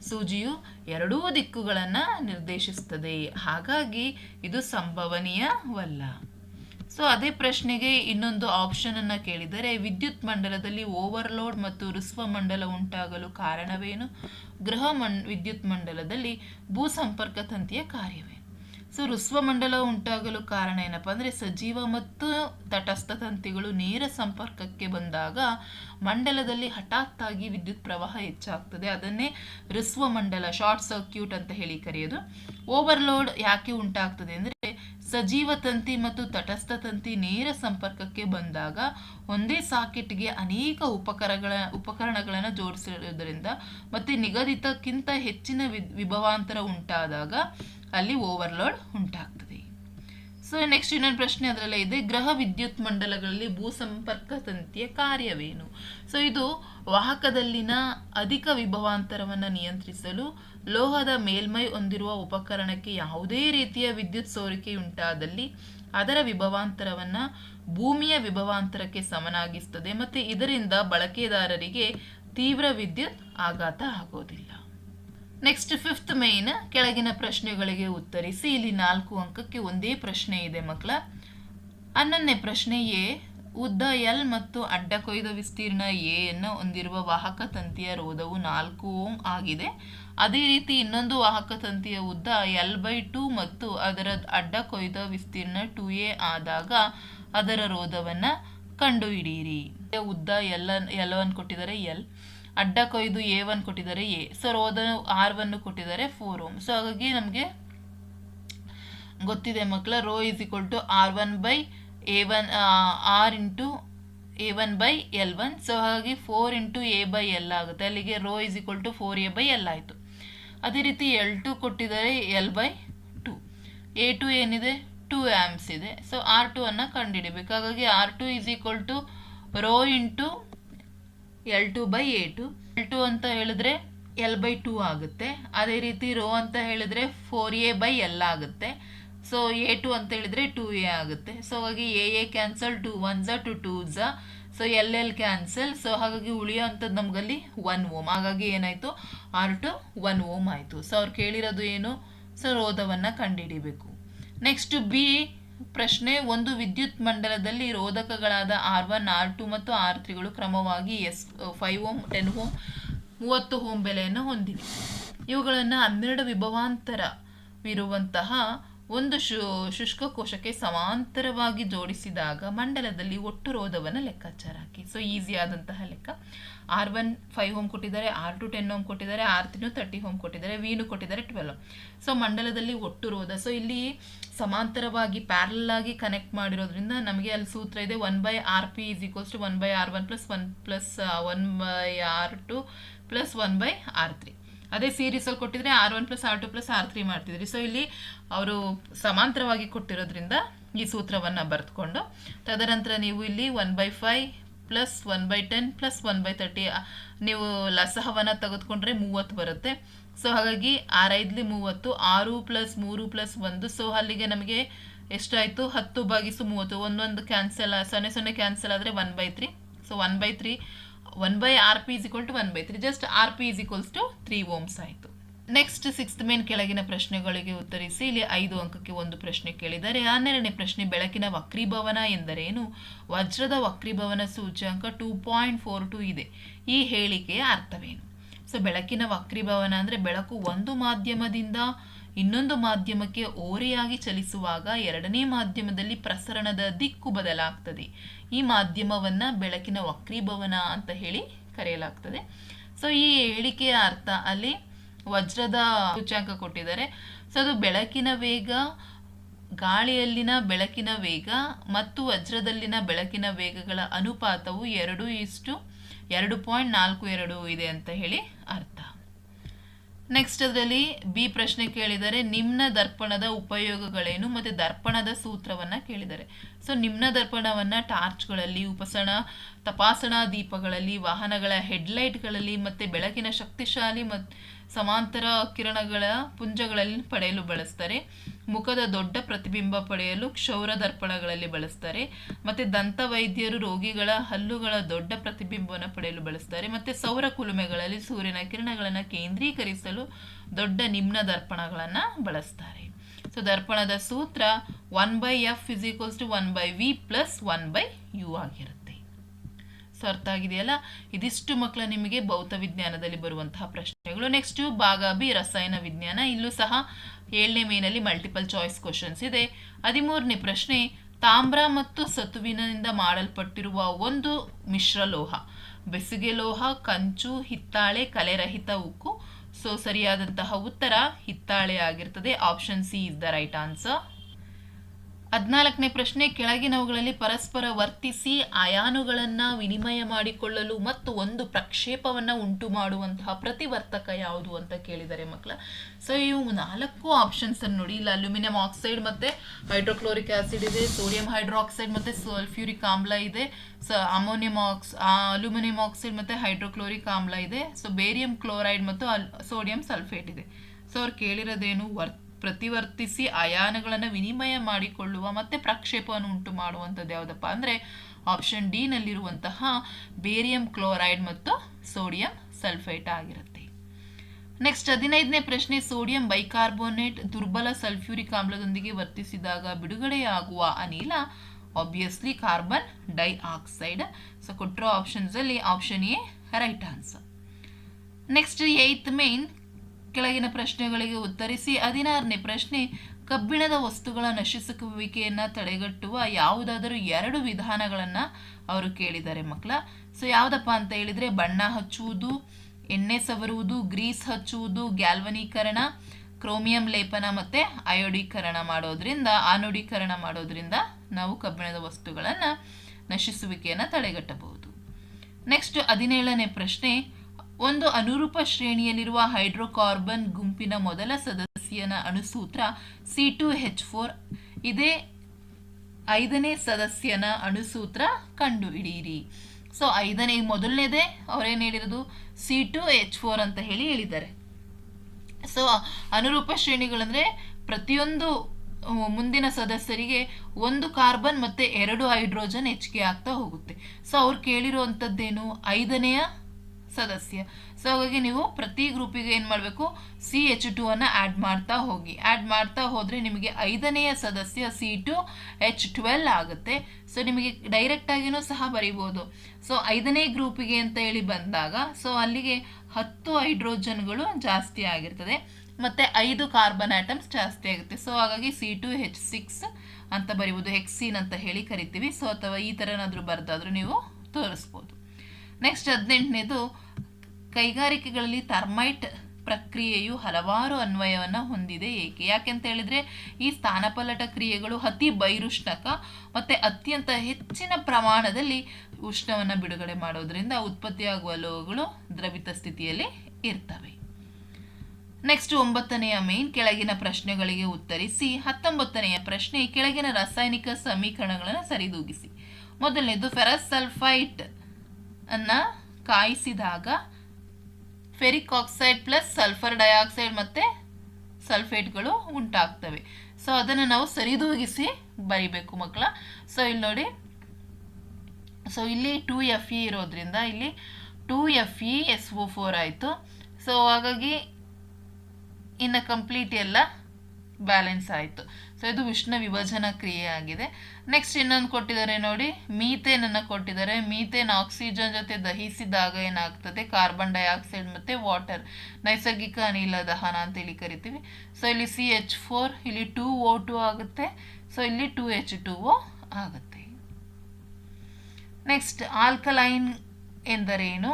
ಸೂಜಿಯು ಎರಡೂ ದಿಕ್ಕುಗಳನ್ನು ನಿರ್ದೇಶಿಸ್ತದೆ ಹಾಗಾಗಿ ಇದು ಸಂಭವನೀಯವಲ್ಲ. ಸೊ ಅದೇ ಪ್ರಶ್ನೆಗೆ ಇನ್ನೊಂದು ಆಪ್ಷನ್ ಅನ್ನ ಕೇಳಿದರೆ, ವಿದ್ಯುತ್ ಮಂಡಲದಲ್ಲಿ ಓವರ್ಲೋಡ್ ಮತ್ತು ಋಸ್ವ ಮಂಡಲ ಉಂಟಾಗಲು ಕಾರಣವೇನು? ಗೃಹ ಮಂ ವಿದ್ಯುತ್ ಮಂಡಲದಲ್ಲಿ ಭೂ ಸಂಪರ್ಕ ತಂತಿಯ ಕಾರ್ಯವೇ ಸೊ ಋಸ್ವ ಮಂಡಲ ಉಂಟಾಗಲು ಕಾರಣ ಏನಪ್ಪ ಅಂದರೆ, ಸಜೀವ ಮತ್ತು ತಟಸ್ಥ ತಂತಿಗಳು ನೇರ ಸಂಪರ್ಕಕ್ಕೆ ಬಂದಾಗ ಮಂಡಲದಲ್ಲಿ ಹಠಾತ್ತಾಗಿ ವಿದ್ಯುತ್ ಪ್ರವಾಹ ಹೆಚ್ಚಾಗ್ತದೆ. ಅದನ್ನೇ ಋಸ್ವ ಮಂಡಲ ಶಾರ್ಟ್ ಸರ್ಕ್ಯೂಟ್ ಅಂತ ಹೇಳಿ ಕರೆಯೋದು. ಓವರ್ಲೋಡ್ ಯಾಕೆ ಉಂಟಾಗ್ತದೆ ಅಂದರೆ ಸಜೀವ ತಂತಿ ಮತ್ತು ತಟಸ್ಥ ತಂತಿ ನೇರ ಸಂಪರ್ಕಕ್ಕೆ ಬಂದಾಗ ಒಂದೇ ಸಾಕೆಟ್ಗೆ ಅನೇಕ ಉಪಕರಗಳ, ಉಪಕರಣಗಳನ್ನು ಜೋಡಿಸಿರುವುದರಿಂದ ಮತ್ತು ನಿಗದಿತಕ್ಕಿಂತ ಹೆಚ್ಚಿನ ವಿಭವಾಂತರ ಉಂಟಾದಾಗ ಅಲ್ಲಿ ಓವರ್ಲೋಡ್ ಉಂಟಾಗ್ತದೆ. ಸೊ ನೆಕ್ಸ್ಟ್ ಇನ್ನೊಂದು ಪ್ರಶ್ನೆ ಅದರಲ್ಲೇ ಇದೆ. ಗ್ರಹ ವಿದ್ಯುತ್ ಮಂಡಲಗಳಲ್ಲಿ ಭೂ ಸಂಪರ್ಕ ತಂತಿಯ ಕಾರ್ಯವೇನು? ಸೊ ಇದು ವಾಹಕದಲ್ಲಿನ ಅಧಿಕ ವಿಭವಾಂತರವನ್ನು ನಿಯಂತ್ರಿಸಲು ಲೋಹದ ಮೇಲ್ಮೈ ಹೊಂದಿರುವ ಉಪಕರಣಕ್ಕೆ ಯಾವುದೇ ರೀತಿಯ ವಿದ್ಯುತ್ ಸೋರಿಕೆ ಉಂಟಾದಲ್ಲಿ ಅದರ ವಿಭವಾಂತರವನ್ನು ಭೂಮಿಯ ವಿಭವಾಂತರಕ್ಕೆ ಸಮನಾಗಿಸ್ತದೆ. ಮತ್ತು ಇದರಿಂದ ಬಳಕೆದಾರರಿಗೆ ತೀವ್ರ ವಿದ್ಯುತ್ ಆಘಾತ ಆಗೋದಿಲ್ಲ. ನೆಕ್ಸ್ಟ್ ಫಿಫ್ತ್ ಮೇನ್ ಕೆಳಗಿನ ಪ್ರಶ್ನೆಗಳಿಗೆ ಉತ್ತರಿಸಿ. ಇಲ್ಲಿ ನಾಲ್ಕು ಅಂಕಕ್ಕೆ ಒಂದೇ ಪ್ರಶ್ನೆ ಇದೆ ಮಕ್ಕಳ ಹನ್ನೊಂದನೇ ಪ್ರಶ್ನೆ ಎ, ಉದ್ದ ಎಲ್ ಮತ್ತು ಅಡ್ಡ ಕೊಯ್ದ ವಿಸ್ತೀರ್ಣ ಎ ಅನ್ನು ಹೊಂದಿರುವ ವಾಹಕ ತಂತಿಯ ರೋಧವು ನಾಲ್ಕು ಓಂ ಆಗಿದೆ. ಅದೇ ರೀತಿ ಇನ್ನೊಂದು ವಾಹಕ ತಂತಿಯ ಉದ್ದ ಎಲ್ ಬೈ ಟು ಮತ್ತು ಅದರ ಅಡ್ಡ ಕೊಯ್ದ ವಿಸ್ತೀರ್ಣ ಟು ಎ ಆದಾಗ ಅದರ ರೋಧವನ್ನು ಕಂಡುಹಿಡಿಯಿರಿ. ಉದ್ದ ಎಲ್ ಎಲ್ಲವನ್ನು ಕೊಟ್ಟಿದ್ದಾರೆ ಎಲ್ ಅಡ್ಡ ಕೊಯ್ದು ಎ ಒನ್ ಕೊಟ್ಟಿದ್ದಾರೆ ಎ ಸೊ ರೋದ ಆರ್ ಒನ್ ಕೊಟ್ಟಿದ್ದಾರೆ ಫೋರ್ ಓಮ್ ಸೊ ಹಾಗಾಗಿ ನಮಗೆ ಗೊತ್ತಿದೆ ಮಕ್ಕಳ rho is equal to R one by A one R into A one by L one. So ಹಾಗಾಗಿ four into A by L ಆಗುತ್ತೆ. ಅಲ್ಲಿಗೆ rho is equal to four A by L ಆಯಿತು. ಅದೇ ರೀತಿ ಎಲ್ ಟು ಕೊಟ್ಟಿದ್ದಾರೆ L by two A two ಏನಿದೆ? ಟು ಆ್ಯಮ್ಸ್ ಇದೆ. ಸೊ ಆರ್ ಟು ಅನ್ನು ಕಂಡುಹಿಡಿಬೇಕು. ಹಾಗಾಗಿ R two is equal to rho into L two by A two L two ಅಂತ ಹೇಳಿದ್ರೆ ಎಲ್ ಬೈ ಟೂ ಆಗುತ್ತೆ. ಅದೇ ರೀತಿ ರೋ ಅಂತ ಹೇಳಿದ್ರೆ ಫೋರ್ ಎ ಬೈ ಎಲ್ ಆಗುತ್ತೆ. ಸೊ ಎ ಟು ಅಂತ ಹೇಳಿದ್ರೆ ಟೂ ಎ ಆಗುತ್ತೆ. ಸೊ ಹಾಗಾಗಿ A A cancel two one ಝ two two ಝ so L L cancel so ಹಾಗಾಗಿ ಉಳಿಯೋ ಅಂಥದ್ದು ನಮಗಲ್ಲಿ ಒನ್ ಓಮ್ ಹಾಗಾಗಿ ಏನಾಯಿತು? ಆರ್ ಟು ಒನ್ ಓಮ್ ಆಯಿತು. ಸೊ ಅವ್ರು ಕೇಳಿರೋದು ಏನು? ಸೊ ರೋಧವನ್ನು ಕಂಡುಹಿಡಿಬೇಕು. ನೆಕ್ಸ್ಟ್ ಬಿ ಪ್ರಶ್ನೆ, ಒಂದು ವಿದ್ಯುತ್ ಮಂಡಲದಲ್ಲಿ ರೋಧಕಗಳಾದ ಆರ್ ಒನ್, ಆರ್ ಟು ಮತ್ತು ಆರ್ ತ್ರೀಗಳು ಕ್ರಮವಾಗಿ ಎಸ್, ಫೈವ್ ಓಮ್, ಟೆನ್ ಓಮ್, ಮೂವತ್ತು ಓಮ್ ಬೆಲೆಯನ್ನು ಹೊಂದಿವೆ. ಇವುಗಳನ್ನು ಹನ್ನೆರಡು ವಿಭವಾಂತರವಿರುವಂತಹ ಒಂದು ಶು ಶುಷ್ಕ ಕೋಶಕ್ಕೆ ಸಮಾಂತರವಾಗಿ ಜೋಡಿಸಿದಾಗ ಮಂಡಲದಲ್ಲಿ ಒಟ್ಟು ರೋಧವನ್ನು ಲೆಕ್ಕಾಚಾರ ಹಾಕಿ. ಸೊ ಈಸಿ ಆದಂತಹ ಲೆಕ್ಕ. ಆರ್ ಒನ್ ಫೈವ್ ಹೋಮ್ ಕೊಟ್ಟಿದ್ದಾರೆ ಆರ್ ಟು ಟೆನ್ ಹೋಮ್ ಕೊಟ್ಟಿದ್ದಾರೆ ಆರ್ ತ್ರೀನು ತರ್ಟಿ ಹೋಮ್ ಕೊಟ್ಟಿದ್ದಾರೆ ವೀನು ಕೊಟ್ಟಿದ್ದಾರೆ ಟ್ವೆಲ್ ಸೊ ಮಂಡಲದಲ್ಲಿ ಒಟ್ಟು ರೋಧ ಸೊ ಇಲ್ಲಿ ಸಮಾಂತರವಾಗಿ ಪ್ಯಾರಲ್ ಆಗಿ ಕನೆಕ್ಟ್ ಮಾಡಿರೋದ್ರಿಂದ ನಮಗೆ ಅಲ್ಲಿ ಸೂತ್ರ ಇದೆ one by R P is equals to one by R one plus one plus one by R two plus one by R three ಅದೇ ಸೀರೀಸಲ್ಲಿ ಕೊಟ್ಟಿದ್ರೆ R one plus R two plus R three ಮಾಡ್ತಿದ್ರಿ. ಸೊ ಇಲ್ಲಿ ಅವರು ಸಮಾಂತರವಾಗಿ ಕೊಟ್ಟಿರೋದ್ರಿಂದ ಈ ಸೂತ್ರವನ್ನು ಬರೆದುಕೊಂಡು, ತದನಂತರ ನೀವು ಇಲ್ಲಿ one by five plus one by ten plus one by thirty ನೀವು ಲಸಹವನ್ನು ತೆಗೆದುಕೊಂಡ್ರೆ ಮೂವತ್ತು ಬರುತ್ತೆ. ಸೊ ಹಾಗಾಗಿ ಆರೈದ್ಲಿ ಮೂವತ್ತು, ಆರು ಪ್ಲಸ್ ಮೂರು ಪ್ಲಸ್ ಒಂದು ಸೊ ಅಲ್ಲಿಗೆ ನಮಗೆ ಎಷ್ಟಾಯಿತು? ಹತ್ತು ಬಾಗಿಸು ಮೂವತ್ತು. ಒಂದೊಂದು ಕ್ಯಾನ್ಸಲ್ ಸೊನ್ನೆ ಸೊನ್ನೆ ಕ್ಯಾನ್ಸಲ್ ಆದರೆ one by three so one by three one by R P is equal to one by three just R P is equals to three ohms ಆಯಿತು. ನೆಕ್ಸ್ಟ್ ಸಿಕ್ಸ್ತ್ ಮೇನ್ ಕೆಳಗಿನ ಪ್ರಶ್ನೆಗಳಿಗೆ ಉತ್ತರಿಸಿ, ಇಲ್ಲಿ ಐದು ಅಂಕಕ್ಕೆ ಒಂದು ಪ್ರಶ್ನೆ ಕೇಳಿದರೆ, ಹನ್ನೆರಡನೇ ಪ್ರಶ್ನೆ ಬೆಳಕಿನ ವಕ್ರೀಭವನ ಎಂದರೇನು? ವಜ್ರದ ವಕ್ರೀಭವನ ಸೂಚ್ಯಾಂಕ ಟೂ ಪಾಯಿಂಟ್ ಫೋರ್ ಟು ಇದೆ. ಈ ಹೇಳಿಕೆಯ ಅರ್ಥವೇನು? ಸೊ ಬೆಳಕಿನ ವಕ್ರೀಭವನ ಅಂದರೆ ಬೆಳಕು ಒಂದು ಮಾಧ್ಯಮದಿಂದ ಇನ್ನೊಂದು ಮಾಧ್ಯಮಕ್ಕೆ ಓರೆಯಾಗಿ ಚಲಿಸುವಾಗ ಎರಡನೇ ಮಾಧ್ಯಮದಲ್ಲಿ ಪ್ರಸರಣದ ದಿಕ್ಕು ಬದಲಾಗ್ತದೆ. ಈ ಮಾಧ್ಯಮವನ್ನು ಬೆಳಕಿನ ವಕ್ರೀಭವನ ಅಂತ ಹೇಳಿ ಕರೆಯಲಾಗ್ತದೆ. ಸೊ ಈ ಹೇಳಿಕೆಯ ಅರ್ಥ ಅಲ್ಲಿ ವಜ್ರದ ಸೂಚ್ಯಾಂಕ ಕೊಟ್ಟಿದ್ದಾರೆ. ಸೊ ಅದು ಬೆಳಕಿನ ವೇಗ, ಗಾಳಿಯಲ್ಲಿನ ಬೆಳಕಿನ ವೇಗ ಮತ್ತು ವಜ್ರದಲ್ಲಿನ ಬೆಳಕಿನ ವೇಗಗಳ ಅನುಪಾತವು ಎರಡು ಇಷ್ಟು, ಎರಡು ಪಾಯಿಂಟ್ ನಾಲ್ಕು ಎರಡು ಇದೆ ಅಂತ ಹೇಳಿ ಅರ್ಥ. ನೆಕ್ಸ್ಟ್ ಅದರಲ್ಲಿ ಬಿ ಪ್ರಶ್ನೆ ಕೇಳಿದರೆ ನಿಮ್ನ ದರ್ಪಣದ ಉಪಯೋಗಗಳೇನು ಮತ್ತು ದರ್ಪಣದ ಸೂತ್ರವನ್ನು ಕೇಳಿದ್ದಾರೆ ಸೊ ನಿಮ್ನ ದರ್ಪಣವನ್ನು ಟಾರ್ಚ್ಗಳಲ್ಲಿ ಉಪಸಣ, ತಪಾಸಣಾ ದೀಪಗಳಲ್ಲಿ, ವಾಹನಗಳ ಹೆಡ್ಲೈಟ್ಗಳಲ್ಲಿ ಮತ್ತು ಬೆಳಕಿನ ಶಕ್ತಿಶಾಲಿ ಮತ್ತು ಸಮಾಂತರ ಕಿರಣಗಳ ಪುಂಜಗಳಲ್ಲಿ ಪಡೆಯಲು ಬಳಸ್ತಾರೆ. ಮುಖದ ದೊಡ್ಡ ಪ್ರತಿಬಿಂಬ ಪಡೆಯಲು ಕ್ಷೌರ ದರ್ಪಣಗಳಲ್ಲಿ ಬಳಸ್ತಾರೆ. ಮತ್ತು ದಂತ ವೈದ್ಯರು ರೋಗಿಗಳ ಹಲ್ಲುಗಳ ದೊಡ್ಡ ಪ್ರತಿಬಿಂಬವನ್ನು ಪಡೆಯಲು ಬಳಸ್ತಾರೆ. ಮತ್ತು ಸೌರ ಕುಲುಮೆಗಳಲ್ಲಿ ಸೂರ್ಯನ ಕಿರಣಗಳನ್ನು ಕೇಂದ್ರೀಕರಿಸಲು ದೊಡ್ಡ ನಿಮ್ನ ದರ್ಪಣಗಳನ್ನು ಬಳಸ್ತಾರೆ. ಸೊ ದರ್ಪಣದ ಸೂತ್ರ one by F is equals to one by V plus one by U ಆಗಿರುತ್ತೆ. ಅರ್ಥ ಆಗಿದೆಯಲ್ಲ ಇದಿಷ್ಟು ಮಕ್ಕಳ ನಿಮಗೆ ಭೌತ ವಿಜ್ಞಾನದಲ್ಲಿ ಬರುವಂತಹ ಪ್ರಶ್ನೆಗಳು. ನೆಕ್ಸ್ಟ್ ಭಾಗ ಬಿ ರಸಾಯನ ವಿಜ್ಞಾನ. ಇಲ್ಲೂ ಸಹ ಏಳನೇ ಮೇನಲ್ಲಿ ಮಲ್ಟಿಪಲ್ ಚಾಯ್ಸ್ ಕ್ವಶನ್ಸ್ ಇದೆ. ಹದಿಮೂರನೇ ಪ್ರಶ್ನೆ, ತಾಮ್ರ ಮತ್ತು ಸತುವಿನಿಂದ ಮಾಡಲ್ಪಟ್ಟಿರುವ ಒಂದು ಮಿಶ್ರ ಲೋಹ, ಬೆಸುಗೆ ಲೋಹ, ಕಂಚು, ಹಿತ್ತಾಳೆ, ಕಲೆರಹಿತ ಉಕ್ಕು. ಸೊ ಸರಿಯಾದಂತಹ ಉತ್ತರ ಹಿತ್ತಾಳೆ ಆಗಿರ್ತದೆ. Option C is the right answer ಹದಿನಾಲ್ಕನೇ ಪ್ರಶ್ನೆ, ಕೆಳಗಿನವುಗಳಲ್ಲಿ ಪರಸ್ಪರ ವರ್ತಿಸಿ ಅಯಾನುಗಳನ್ನು ವಿನಿಮಯ ಮಾಡಿಕೊಳ್ಳಲು ಮತ್ತು ಒಂದು ಪ್ರಕ್ಷೇಪವನ್ನು ಉಂಟು ಮಾಡುವಂತಹ ಪ್ರತಿವರ್ತಕ ಯಾವುದು ಅಂತ ಕೇಳಿದ್ದಾರೆ ಮಕ್ಕಳ ಸೊ ಇವು ನಾಲ್ಕು ಆಪ್ಷನ್ಸ್ ಅನ್ನು ನೋಡಿ. ಇಲ್ಲಿ ಅಲ್ಯೂಮಿನಿಯಂ ಆಕ್ಸೈಡ್ ಮತ್ತೆ ಹೈಡ್ರೋಕ್ಲೋರಿಕ್ ಆಸಿಡ್ ಇದೆ, ಸೋಡಿಯಂ ಹೈಡ್ರಾಕ್ಸೈಡ್ ಮತ್ತೆ ಸಲ್ಫ್ಯೂರಿಕ್ ಆಮ್ಲ ಇದೆ so ammonium ox aluminium oxide ಮತ್ತೆ ಹೈಡ್ರೋಕ್ಲೋರಿಕ್ ಆಮ್ಲ ಇದೆ ಸೊ ಬೇರಿಯಂ ಕ್ಲೋರೈಡ್ ಮತ್ತು ಸೋಡಿಯಂ ಸಲ್ಫೇಟ್ ಇದೆ. ಸೊ ಅವ್ರು ಕೇಳಿರೋದೇನು? ವರ್ ಪ್ರತಿವರ್ತಿಸಿ ಅಯಾನಗಳನ್ನು ವಿನಿಮಯ ಮಾಡಿಕೊಳ್ಳುವ ಮತ್ತು ಪ್ರಕ್ಷೇಪವನ್ನು ಉಂಟು ಮಾಡುವಂಥದ್ದು ಯಾವುದಪ್ಪ ಅಂದರೆ ಆಪ್ಷನ್ ಡಿ ನಲ್ಲಿರುವಂತಹ ಬೇರಿಯಂ ಕ್ಲೋರೈಡ್ ಮತ್ತು ಸೋಡಿಯಂ ಸಲ್ಫೇಟ್ ಆಗಿರುತ್ತೆ. ನೆಕ್ಸ್ಟ್ ಹದಿನೈದನೇ ಪ್ರಶ್ನೆ ಸೋಡಿಯಂ ಬೈಕಾರ್ಬೋನೇಟ್ ದುರ್ಬಲ ಸಲ್ಫ್ಯೂರಿಕ್ ಆಮ್ಲದೊಂದಿಗೆ ವರ್ತಿಸಿದಾಗ ಬಿಡುಗಡೆಯಾಗುವ ಅನಿಲ obviously carbon dioxide so ಕೊಟ್ಟಿರೋ ಆಪ್ಷನ್ಸಲ್ಲಿ option A right answer next eighth main ಕೆಳಗಿನ ಪ್ರಶ್ನೆಗಳಿಗೆ ಉತ್ತರಿಸಿ, ಹದಿನಾರನೇ ಪ್ರಶ್ನೆ, ಕಬ್ಬಿಣದ ವಸ್ತುಗಳ ನಶಿಸುವಿಕೆಯನ್ನು ತಡೆಗಟ್ಟುವ ಯಾವುದಾದರೂ ಎರಡು ವಿಧಾನಗಳನ್ನು ಅವರು ಕೇಳಿದ್ದಾರೆ ಮಕ್ಕಳ. ಸೊ ಯಾವುದಪ್ಪ ಅಂತ ಹೇಳಿದರೆ, ಬಣ್ಣ ಹಚ್ಚುವುದು, ಎಣ್ಣೆ ಸವರುವುದು, ಗ್ರೀಸ್ ಹಚ್ಚುವುದು, ಗ್ಯಾಲ್ವನೀಕರಣ, ಕ್ರೋಮಿಯಂ ಲೇಪನ ಮತ್ತು ಅಯೋಡೀಕರಣ ಮಾಡೋದ್ರಿಂದ ಆನುಡೀಕರಣ ಮಾಡೋದ್ರಿಂದ ನಾವು ಕಬ್ಬಿಣದ ವಸ್ತುಗಳನ್ನು ನಶಿಸುವಿಕೆಯನ್ನು ತಡೆಗಟ್ಟಬಹುದು. ನೆಕ್ಸ್ಟ್ ಹದಿನೇಳನೇ ಪ್ರಶ್ನೆ ಒಂದು ಅನುರೂಪ ಶ್ರೇಣಿಯಲ್ಲಿರುವ ಹೈಡ್ರೋಕಾರ್ಬನ್ ಗುಂಪಿನ ಮೊದಲ ಸದಸ್ಯನ ಅಣುಸೂತ್ರ ಸಿ ಟು ಹೆಚ್ ಫೋರ್ ಇದೇ ಐದನೇ ಸದಸ್ಯನ ಅಣುಸೂತ್ರ ಕಂಡುಹಿಡಿಯಿರಿ. ಸೊ ಐದನೇ, ಮೊದಲನೇದೇ ಅವರೇನು ಹೇಳಿರೋದು? ಸಿ ಟು ಎಚ್ ಫೋರ್ ಅಂತ ಹೇಳಿ ಹೇಳಿದ್ದಾರೆ. ಸೊ ಅನುರೂಪ ಶ್ರೇಣಿಗಳಂದರೆ ಪ್ರತಿಯೊಂದು ಮುಂದಿನ ಸದಸ್ಯರಿಗೆ ಒಂದು ಕಾರ್ಬನ್ ಮತ್ತೆ ಎರಡು ಹೈಡ್ರೋಜನ್ ಹೆಚ್ಚಿಗೆ ಆಗ್ತಾ ಹೋಗುತ್ತೆ. ಸೊ ಅವ್ರು ಕೇಳಿರುವಂಥದ್ದೇನು? ಐದನೆಯ ಸದಸ್ಯ. ಸೊ ಹಾಗಾಗಿ ನೀವು ಪ್ರತಿ ಗ್ರೂಪಿಗೆ ಏನು ಮಾಡಬೇಕು? ಸಿ ಎಚ್ ಟು ಅನ್ನು ಆ್ಯಡ್ ಮಾಡ್ತಾ ಹೋಗಿ. ಆ್ಯಡ್ ಮಾಡ್ತಾ ಹೋದರೆ ನಿಮಗೆ ಐದನೆಯ ಸದಸ್ಯ ಸಿ ಟು ಎಚ್ ಟ್ವೆಲ್ ಆಗುತ್ತೆ. ಸೊ ನಿಮಗೆ ಡೈರೆಕ್ಟಾಗಿಯೂ ಸಹ ಬರಿಬೋದು. ಸೊ ಐದನೇ ಗ್ರೂಪಿಗೆ ಅಂತ ಹೇಳಿ ಬಂದಾಗ ಸೊ ಅಲ್ಲಿಗೆ ಹತ್ತು ಹೈಡ್ರೋಜನ್ಗಳು ಜಾಸ್ತಿ ಆಗಿರ್ತದೆ. ಮತ್ತು ಐದು ಕಾರ್ಬನ್ ಆಟಮ್ಸ್ ಜಾಸ್ತಿ ಆಗುತ್ತೆ. ಸೊ ಹಾಗಾಗಿ ಸಿ ಟು ಹೆಚ್ ಸಿಕ್ಸ್ ಅಂತ ಬರಿಬೋದು. ಹೆಕ್ಸೀನ್ ಅಂತ ಹೇಳಿ ಕರಿತೀವಿ. ಸೊ ಅಥವಾ ಈ ಥರನಾದರೂ ಬರೆದಾದರೂ ನೀವು ತೋರಿಸ್ಬೋದು. ನೆಕ್ಸ್ಟ್ ಹದಿನೆಂಟನೇದು, ಕೈಗಾರಿಕೆಗಳಲ್ಲಿ ಥರ್ಮೈಟ್ ಪ್ರಕ್ರಿಯೆಯು ಹಲವಾರು ಅನ್ವಯವನ್ನು ಹೊಂದಿದೆ. ಏಕೆ? ಯಾಕೆಂತ ಹೇಳಿದರೆ, ಈ ಸ್ಥಾನಪಲ್ಲಟ ಕ್ರಿಯೆಗಳು ಅತಿ ಬೈರುಷ್ಣಕ ಮತ್ತು ಅತ್ಯಂತ ಹೆಚ್ಚಿನ ಪ್ರಮಾಣದಲ್ಲಿ ಉಷ್ಣವನ್ನು ಬಿಡುಗಡೆ ಮಾಡೋದ್ರಿಂದ ಉತ್ಪತ್ತಿಯಾಗುವ ಲೋಹಗಳು ದ್ರವಿತ ಸ್ಥಿತಿಯಲ್ಲಿ ಇರ್ತವೆ. ನೆಕ್ಸ್ಟ್ ಒಂಬತ್ತನೆಯ ಮೇನ್ ಕೆಳಗಿನ ಪ್ರಶ್ನೆಗಳಿಗೆ ಉತ್ತರಿಸಿ, ಹತ್ತೊಂಬತ್ತನೆಯ ಪ್ರಶ್ನೆ, ಕೆಳಗಿನ ರಾಸಾಯನಿಕ ಸಮೀಕರಣಗಳನ್ನು ಸರಿದೂಗಿಸಿ. ಮೊದಲನೇದು ಫೆರಸ್ ಸಲ್ಫೈಟ್ ಅನ್ನ ಕಾಯಿಸಿದಾಗ ferric oxide plus sulphur dioxide ಮತ್ತು ಸಲ್ಫೇಟ್ಗಳು ಉಂಟಾಗ್ತವೆ. ಸೊ ಅದನ್ನು ನಾವು ಸರಿದೂಗಿಸಿ ಬರಿಬೇಕು ಮಕ್ಕಳ. ಸೊ ಇಲ್ಲಿ ನೋಡಿ. ಸೊ ಇಲ್ಲಿ ಟೂ ಎಫ್ ಇ ಇರೋದ್ರಿಂದ ಇಲ್ಲಿ two F E S O four ಆಯಿತು. ಸೊ ಹಾಗಾಗಿ ಇನ್ನು ಕಂಪ್ಲೀಟ್ ಎಲ್ಲ ಬ್ಯಾಲೆನ್ಸ್ ಆಯಿತು. ಸೊ ಇದು ವಿಷ್ಣು ವಿಭಜನಾ ಕ್ರಿಯೆ ಆಗಿದೆ. ನೆಕ್ಸ್ಟ್ ಇನ್ನೊಂದು ಕೊಟ್ಟಿದ್ದಾರೆ ನೋಡಿ. ಮೀಥೇನನ್ನು ಕೊಟ್ಟಿದ್ದಾರೆ. ಮೀಥೇನ್ ಆಕ್ಸಿಜನ್ ಜೊತೆ ದಹಿಸಿದಾಗ ಏನಾಗ್ತದೆ? ಕಾರ್ಬನ್ ಡೈಆಕ್ಸೈಡ್ ಮತ್ತು ವಾಟರ್ ನೈಸರ್ಗಿಕ ಅನಿಲ ದಹನ ಅಂತೇಳಿ ಕರಿತೀವಿ. ಸೊ ಇಲ್ಲಿ ಸಿ ಎಚ್ ಫೋರ್ ಇಲ್ಲಿ ಟೂ ಓ ಟು ಆಗುತ್ತೆ. ಸೊ ಇಲ್ಲಿ ಟೂ ಎಚ್ ಟು ಓ ಆಗುತ್ತೆ. ನೆಕ್ಸ್ಟ್ ಆಲ್ಕಲೈನ್ ಎಂದರೇನು?